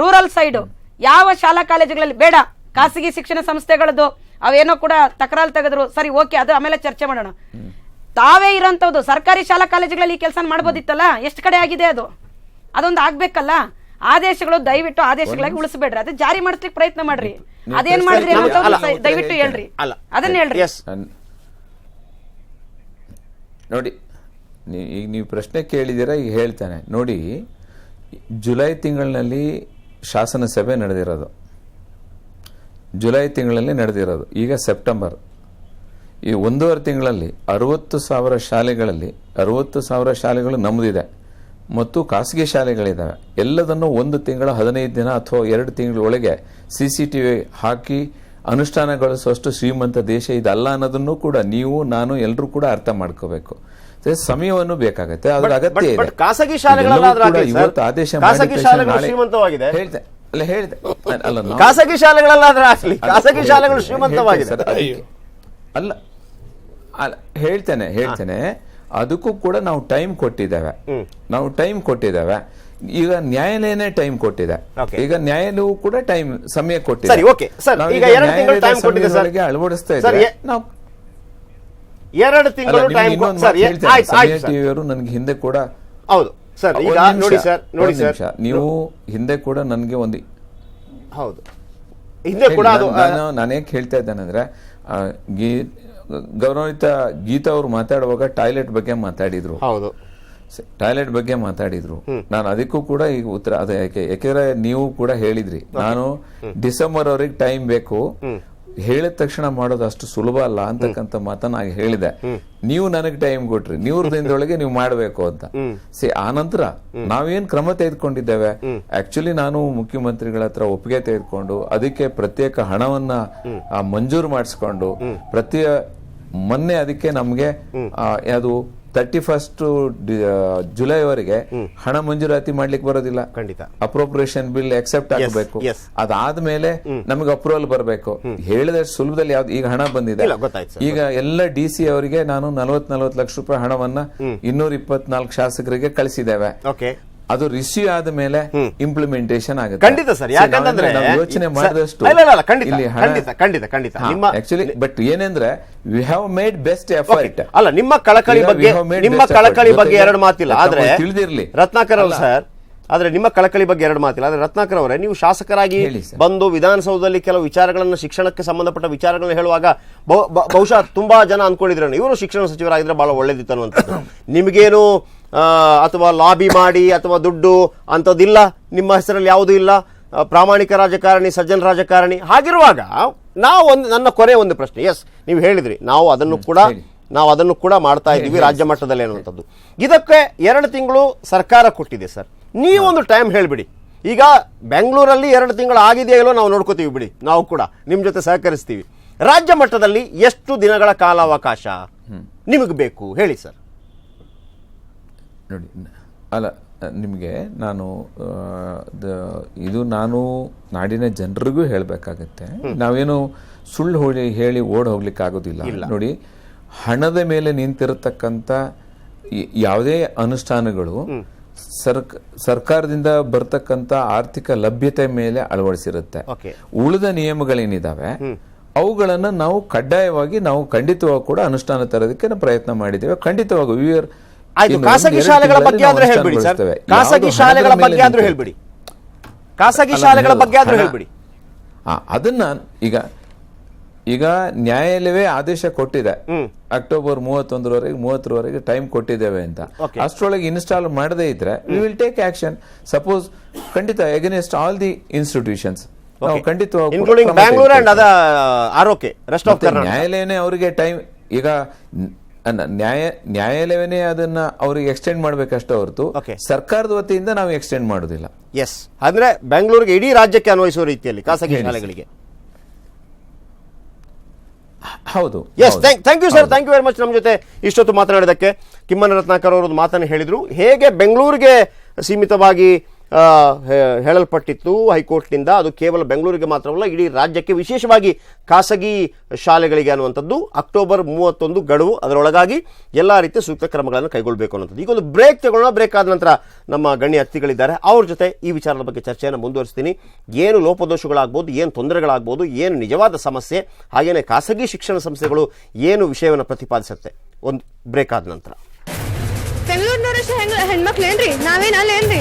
ರೂರಲ್ ಸೈಡು ಯಾವ ಶಾಲಾ ಕಾಲೇಜುಗಳಲ್ಲಿ ಬೇಡ ಖಾಸಗಿ ಶಿಕ್ಷಣ ಸಂಸ್ಥೆಗಳದ್ದು ಅವೇನೋ ಕೂಡ ತಕರಾರು ತೆಗೆದ್ರು ಸರಿ ಓಕೆ ಅದು ಆಮೇಲೆ ಚರ್ಚೆ ಮಾಡೋಣ. ತಾವೇ ಇರೋಂಥದ್ದು ಸರ್ಕಾರಿ ಶಾಲಾ ಕಾಲೇಜುಗಳಲ್ಲಿ ಈ ಕೆಲಸ ಮಾಡ್ಬೋದಿತ್ತಲ್ಲ? ಎಷ್ಟು ಕಡೆ ಆಗಿದೆ ಅದು? ಅದೊಂದು ಆಗ್ಬೇಕಲ್ಲ? ಆದೇಶಗಳು ದಯವಿಟ್ಟು ಆದೇಶಗಳಾಗಿ ಉಳಿಸಬೇಡ್ರಿ. ಅದು ಜಾರಿ ಮಾಡಿಸ್ಲಿಕ್ಕೆ ಪ್ರಯತ್ನ ಮಾಡ್ರಿ. ಅದೇನ್ ಮಾಡಿದ್ರಿ ದಯವಿಟ್ಟು ಹೇಳ್ರಿ. ಅದನ್ನ ಹೇಳ್ರಿ. ನೋಡಿ ಈಗ ನೀವು ಪ್ರಶ್ನೆ ಕೇಳಿದ್ದೀರಾ ಈಗ ಹೇಳ್ತಾನೆ. ನೋಡಿ ಜುಲೈ ತಿಂಗಳಿನಲ್ಲಿ ಶಾಸನ ಸಭೆ ನಡೆದಿರೋದು. ಜುಲೈ ತಿಂಗಳಲ್ಲಿ ನಡೆದಿರೋದು. ಈಗ ಸೆಪ್ಟೆಂಬರ್. ಈ ಒಂದೂವರೆ ತಿಂಗಳಲ್ಲಿ ಅರವತ್ತು ಸಾವಿರ ಶಾಲೆಗಳಲ್ಲಿ ಅರವತ್ತು ಸಾವಿರ ಶಾಲೆಗಳು ನಮ್ಮದಿದೆ ಮತ್ತು ಖಾಸಗಿ ಶಾಲೆಗಳಿದ್ದಾವೆ. ಎಲ್ಲದನ್ನು ಒಂದು ತಿಂಗಳ ಹದಿನೈದು ದಿನ ಅಥವಾ ಎರಡು ತಿಂಗಳೊಳಗೆ ಸಿ ಸಿ ಟಿ ವಿ ಹಾಕಿ ಅನುಷ್ಠಾನಗೊಳಿಸುವಷ್ಟು ಶ್ರೀಮಂತ ದೇಶ ಇದಲ್ಲ ಅನ್ನೋದನ್ನು ಕೂಡ ನೀವು ನಾನು ಎಲ್ಲರೂ ಕೂಡ ಅರ್ಥ ಮಾಡ್ಕೋಬೇಕು. ಸಮಯವನ್ನು ಬೇಕಾಗುತ್ತೆ. ಅದ್ರ ಅಗತ್ಯ ಇದೆ. ಖಾಸಗಿ. ಇವತ್ತು ಆದೇಶ ಶ್ರೀಮಂತವಾಗಿದೆ. ಅಲ್ಲ ಹೇಳಿದೆ. ಅಲ್ಲ ಖಾಸಗಿ ಶಾಲೆಗಳಲ್ಲಾದ್ರೆ ಆಗ್ಲಿ. ಖಾಸಗಿ ಶಾಲೆಗಳು ಶ್ರೀಮಂತವಾಗಿದೆ. ಅಲ್ಲ ಹೇಳ್ತೇನೆ ಹೇಳ್ತೇನೆ. ಅದಕ್ಕೂ ಕೂಡ ನಾವು ಟೈಮ್ ಕೊಟ್ಟಿದ್ದೇವೆ. ನಾವು ಟೈಮ್ ಕೊಟ್ಟಿದ್ದೇವೆ. ಈಗ ನ್ಯಾಯಾಲಯನೇ ಟೈಮ್ ಕೊಟ್ಟಿದೆ. ಈಗ ನ್ಯಾಯಾಲಯವು ಕೂಡ ಟೈಮ್ ಸಮಯ ಕೊಟ್ಟಿದೆ. ಅಳವಡಿಸ್ತಾ ಇದ್ದಾರೆ ನಾವು ಎರಡು ತಿಂಗಳು ಟೈಮ್ ಟಿವಿಯವರು ನನಗೆ ಹಿಂದೆ ಕೂಡ ಹೌದು. ಸರ್ ಈಗ ನೋಡಿ ಸರ್ ನೋಡಿ ಸರ್. ನೀವು ಹಿಂದೆ ಕೂಡ ನನಗೆ ಒಂದು ಹೌದು. ಹಿಂದೆ ಕೂಡ ನಾನು ನಾನೇಕ್ ಹೇಳ್ತಾ ಇದ್ದೇನೆ ಅಂದ್ರೆ ಗೌರವಿತ ಗೀತಾ ಅವ್ರು ಮಾತಾಡುವಾಗ ಟಾಯ್ಲೆಟ್ ಬಗ್ಗೆ ಮಾತಾಡಿದ್ರು. ಹೌದು. ಟಾಯ್ಲೆಟ್ ಬಗ್ಗೆ ಮಾತಾಡಿದ್ರು. ನಾನು ಅದಕ್ಕೂ ಕೂಡ ಈಗ ಉತ್ತರ ಅದೇ ಯಾಕೆ ಯಾಕೆಂದ್ರೆ ನೀವು ಕೂಡ ಹೇಳಿದ್ರಿ. ನಾನು ಡಿಸೆಂಬರ್ ಅವ್ರಿಗೆ ಟೈಮ್ ಬೇಕು. ಹೇಳಿದ ತಕ್ಷಣ ಮಾಡೋದು ಅಷ್ಟು ಸುಲಭ ಅಲ್ಲ ಅಂತಕ್ಕಂಥ ಮಾತನ್ನ ಹೇಳಿದೆ. ನೀವು ನನಗೆ ಟೈಮ್ ಕೊಟ್ರಿ. ನೀವು *laughs* ದಿನದೊಳಗೆ ನೀವು ಮಾಡಬೇಕು ಅಂತ. ಸಿ ಆ ನಂತರ ನಾವೇನ್ ಕ್ರಮ ತೆಗೆದುಕೊಂಡಿದ್ದೇವೆ? ಆಕ್ಚುಲಿ ನಾನು ಮುಖ್ಯಮಂತ್ರಿಗಳ ಹತ್ರ ಒಪ್ಪಿಗೆ ತೆಗೆದುಕೊಂಡು ಅದಕ್ಕೆ ಪ್ರತ್ಯೇಕ ಹಣವನ್ನ ಮಂಜೂರು ಮಾಡಿಸ್ಕೊಂಡು ಪ್ರತಿ ಮೊನ್ನೆ ಅದಕ್ಕೆ ನಮಗೆ ಅದು ತರ್ಟಿ ಫಸ್ಟ್ ಜುಲೈವರೆಗೆ ಹಣ ಮಂಜೂರಾತಿ ಮಾಡ್ಲಿಕ್ಕೆ ಬರೋದಿಲ್ಲ. ಖಂಡಿತ. ಅಪ್ರೋಪ್ರಿಯೇಷನ್ ಬಿಲ್ ಎಕ್ಸೆಪ್ಟ್ ಆಗಬೇಕು. ಅದಾದ್ಮೇಲೆ ನಮಗೆ ಅಪ್ರೂವಲ್ ಬರಬೇಕು. ಹೇಳಿದ ಸುಲಭದಲ್ಲಿ ಯಾವ್ದು ಈಗ ಹಣ ಬಂದಿದೆ. ಈಗ ಎಲ್ಲ ಡಿ ಸಿ ಅವರಿಗೆ ನಾನು ನಲವತ್ ನಲವತ್ತು ಲಕ್ಷ ರೂಪಾಯಿ ಹಣವನ್ನ ಇನ್ನೂರ ಇಪ್ಪತ್ನಾಲ್ಕು ಶಾಸಕರಿಗೆ ಕಳಿಸಿದ್ದೇವೆ. ಅದು ರಿಸೀವ್ ಆದ ಮೇಲೆ ಇಂಪ್ಲಿಮೆಂಟೇಷನ್ ಆಗುತ್ತೆ. ಖಂಡಿತ ಸರ್ ಯಾಕಂದ್ರೆ ಯೋಚನೆ ಮಾಡಿದಷ್ಟು ಖಂಡಿತ ಖಂಡಿತ ಖಂಡಿತ ನಿಮ್ಮ ಆಕ್ಚುಲಿ ಬಟ್ ಏನಂದ್ರೆ we have made best effort ಅಲ್ಲ ನಿಮ್ಮ ಕಳಕಳಿ ಬಗ್ಗೆ ನಿಮ್ಮ ಕಳಕಳಿ ಬಗ್ಗೆ ಎರಡು ಮಾತಿಲ್ಲ ಆದ್ರೆ ತಿಳಿದಿರಲಿ. ರತ್ನಾಕರ್ ಅವರು ಅಲ್ಲ. ಸರ್ ಆದ್ರೆ ನಿಮ್ಮ ಕಳಕಳಿ ಬಗ್ಗೆ ಎರಡು ಮಾತಿಲ್ಲ. ಆದ್ರೆ ರತ್ನಾಕರ್ ಅವರೇ ನೀವು ಶಾಸಕರಾಗಿ. ಬಂದು ವಿಧಾನಸೌಧದಲ್ಲಿ ಕೆಲವು ವಿಚಾರಗಳನ್ನು ಶಿಕ್ಷಣಕ್ಕೆ ಸಂಬಂಧಪಟ್ಟ ವಿಚಾರಗಳನ್ನು ಹೇಳುವಾಗ ಬಹುಶಃ ತುಂಬಾ ಜನ ಅನ್ಕೊಂಡಿದ್ರು ಇವರು ಶಿಕ್ಷಣ ಸಚಿವರಾಗಿದ್ರೆ ಬಹಳ ಒಳ್ಳೇದಿತ್ತು ಅನ್ನುವಂಥದ್ದು. *coughs* ನಿಮಗೇನು ಅಥವಾ ಲಾಬಿ ಮಾಡಿ ಅಥವಾ ದುಡ್ಡು ಅಂಥದ್ದಿಲ್ಲ ನಿಮ್ಮ ಹೆಸರಲ್ಲಿ ಯಾವುದೂ ಇಲ್ಲ. ಪ್ರಾಮಾಣಿಕ ರಾಜಕಾರಣಿ ಸಜ್ಜನ ರಾಜಕಾರಣಿ. ಹಾಗಿರುವಾಗ ನಾವು ಒಂದು ನನ್ನ ಕೊನೆ ಒಂದು ಪ್ರಶ್ನೆ. ಎಸ್ ನೀವು ಹೇಳಿದ್ರಿ. ನಾವು ಅದನ್ನು ಕೂಡ ನಾವು ಅದನ್ನು ಕೂಡ ಮಾಡ್ತಾ ಇದ್ದೀವಿ ರಾಜ್ಯ ಮಟ್ಟದಲ್ಲಿ ಅನ್ನುವಂಥದ್ದು. ಇದಕ್ಕೆ ಎರಡು ತಿಂಗಳು ಸರ್ಕಾರ ಕೊಟ್ಟಿದೆ ಸರ್ ನೀವೊಂದು ಟೈಮ್ ಹೇಳಿಬಿಡಿ. ಈಗ ಬೆಂಗಳೂರಲ್ಲಿ ಎರಡು ತಿಂಗಳು ಆಗಿದೆಯೋ ಇಲ್ಲೋ ನಾವು ನೋಡ್ಕೋತೀವಿ ಬಿಡಿ. ನಾವು ಕೂಡ ನಿಮ್ಮ ಜೊತೆ ಸಹಕರಿಸ್ತೀವಿ. ರಾಜ್ಯ ಮಟ್ಟದಲ್ಲಿ ಎಷ್ಟು ದಿನಗಳ ಕಾಲಾವಕಾಶ ನಿಮಗೆ ಬೇಕು? ಹೇಳಿ ಸರ್ ನೋಡಿ ಅಲ್ಲ ನಿಮಗೆ ನಾನು ಇದು ನಾನು ನಾಡಿನ ಜನರಿಗೂ ಹೇಳಬೇಕಾಗತ್ತೆ. ನಾವೇನು ಸುಳ್ಳು ಹೋಳಿ ಹೇಳಿ ಓಡ್ ಹೋಗ್ಲಿಕ್ಕೆ ಆಗೋದಿಲ್ಲ ನೋಡಿ ಹಣದ ಮೇಲೆ ನಿಂತಿರತಕ್ಕಂಥ ಯಾವುದೇ ಅನುಷ್ಠಾನಗಳು ಸರ್ಕ ಸರ್ಕಾರದಿಂದ ಬರ್ತಕ್ಕಂಥ ಆರ್ಥಿಕ ಲಭ್ಯತೆ ಮೇಲೆ ಅಳವಡಿಸಿರುತ್ತೆ. ಉಳಿದ ನಿಯಮಗಳೇನಿದಾವೆ? ಅವುಗಳನ್ನು ನಾವು ಕಡ್ಡಾಯವಾಗಿ ನಾವು ಖಂಡಿತವಾಗಿ ಕೂಡ ಅನುಷ್ಠಾನ ತರೋದಕ್ಕೆ ಪ್ರಯತ್ನ ಮಾಡಿದ್ದೇವೆ. ಖಂಡಿತವಾಗಿ ವಿ are- ಆಯ್ತು ಖಾಸಗಿ ಶಾಲೆಗಳ ಬಗ್ಗೆ ಆದ್ರೂ ಹೇಳ್ಬಿಡಿ ಸರ್. ಖಾಸಗಿ ಶಾಲೆಗಳ ಬಗ್ಗೆ ಆದ್ರೂ. ಹೇಳ್ಬಿಡಿ. ಖಾಸಗಿ ಶಾಲೆಗಳ ಬಗ್ಗೆ ಆದ್ರೂ ಹೇಳ್ಬಿಡಿ. ಅದನ್ನ ಈಗ ಈಗ ನ್ಯಾಯಾಲಯವೇ ಆದೇಶ ಕೊಟ್ಟಿದೆ. ಅಕ್ಟೋಬರ್ ಮೂವತ್ತೊಂದರವರೆಗೆ ಮೂವತ್ತರವರೆಗೆ ಟೈಮ್ ಕೊಟ್ಟಿದ್ದೇವೆ ಅಂತ. ಅಷ್ಟರೊಳಗೆ ಇನ್ಸ್ಟಾಲ್ ಮಾಡದೇ ಇದ್ರೆ we will take action suppose ಖಂಡಿತ ಎಗೇನೆಸ್ಟ್ ಆಲ್ ದಿ ಇನ್ಸ್ಟಿಟ್ಯೂಷನ್ಸ್ ನಾವು ಖಂಡಿತ ಇನ್ಕ್ಲೂಡಿಂಗ್ ಕ್ರಮ ಅಂಡ್ ಅದ ತೆಗೆದುಕೊಳ್ತೇವೆ. ಆರೋಕೆ ರೆಸ್ಟ್ ಆಫ್ ಕರ್ನಾಟಕ ನ್ಯಾಯಾಲಯನೇ ಅವರಿಗೆ ಟೈಮ್ ಈಗ ಅನ್ನ- ನ್ಯಾಯ ನ್ಯಾಯಾಲಯವೇ ಅದನ್ನ ಅವ್ರಿಗೆ ಎಕ್ಸ್ಟೆಂಡ್ ಮಾಡಬೇಕಷ್ಟೇ ಹೊರತು Okay. ಸರ್ಕಾರದ ವತಿಯಿಂದ ನಾವು ಎಕ್ಸ್ಟೆಂಡ್ ಮಾಡೋದಿಲ್ಲ. ಎಸ್ ಅಂದ್ರೆ ಬೆಂಗಳೂರಿಗೆ ಇಡೀ ರಾಜ್ಯಕ್ಕೆ ಅನ್ವಯಿಸುವ ರೀತಿಯಲ್ಲಿ ಖಾಸಗಿ ಶಾಲೆಗಳಿಗೆ. ಹೌದು. ಎಸ್ ಹೌದು. Thank you sir thank you very much ನಮ್ಮ ಜೊತೆ. ಇಷ್ಟೊತ್ತು ಮಾತನಾಡಿದಕ್ಕೆ ಕಿಮ್ಮನ ರತ್ನಾಕರ್ ಅವರು ಒಂದು ಮಾತನ್ನು ಹೇಳಿದ್ರು. ಹೇಗೆ ಬೆಂಗಳೂರಿಗೆ ಸೀಮಿತವಾಗಿ ಹೇಳಲ್ಪಟ್ಟಿತ್ತು ಹೈಕೋರ್ಟ್ನಿಂದ. ಅದು ಕೇವಲ ಬೆಂಗಳೂರಿಗೆ ಮಾತ್ರವಲ್ಲ, ಇಡೀ ರಾಜ್ಯಕ್ಕೆ ವಿಶೇಷವಾಗಿ ಖಾಸಗಿ ಶಾಲೆಗಳಿಗೆ ಅನ್ನುವಂಥದ್ದು. ಅಕ್ಟೋಬರ್ ಮೂವತ್ತೊಂದು ಗಡುವು. ಅದರೊಳಗಾಗಿ ಎಲ್ಲ ರೀತಿಯ ಸೂಕ್ತ ಕ್ರಮಗಳನ್ನು ಕೈಗೊಳ್ಳಬೇಕು ಅನ್ನೋಂಥದ್ದು ಈಗ ಒಂದು ಬ್ರೇಕ್ ತಗೊಳ್ಳೋಣ. ಬ್ರೇಕ್ ಆದ ನಂತರ ನಮ್ಮ ಗಣ್ಯ ಅತಿಥಿಗಳಿದ್ದಾರೆ. ಅವ್ರ ಜೊತೆ ಈ ವಿಚಾರದ ಬಗ್ಗೆ ಚರ್ಚೆಯನ್ನು ಮುಂದುವರಿಸ್ತೀನಿ. ಏನು ಲೋಪದೋಷಗಳಾಗ್ಬೋದು, ಏನು ತೊಂದರೆಗಳಾಗ್ಬೋದು, ಏನು ನಿಜವಾದ ಸಮಸ್ಯೆ ಹಾಗೆಯೇ ಖಾಸಗಿ ಶಿಕ್ಷಣ ಸಂಸ್ಥೆಗಳು ಏನು ವಿಷಯವನ್ನು ಪ್ರತಿಪಾದಿಸುತ್ತೆ. ಒಂದು ಬ್ರೇಕ್ ಆದ ನಂತರ. ಬೆಂಗಳೂರಿನವರಷ್ಟು ಹೆಣ್ ಹೆಣ್ಮಕ್ಳು ಏನ್ರಿ ನಾವೇನು ಅಲ್ಲೇನ್ರಿ?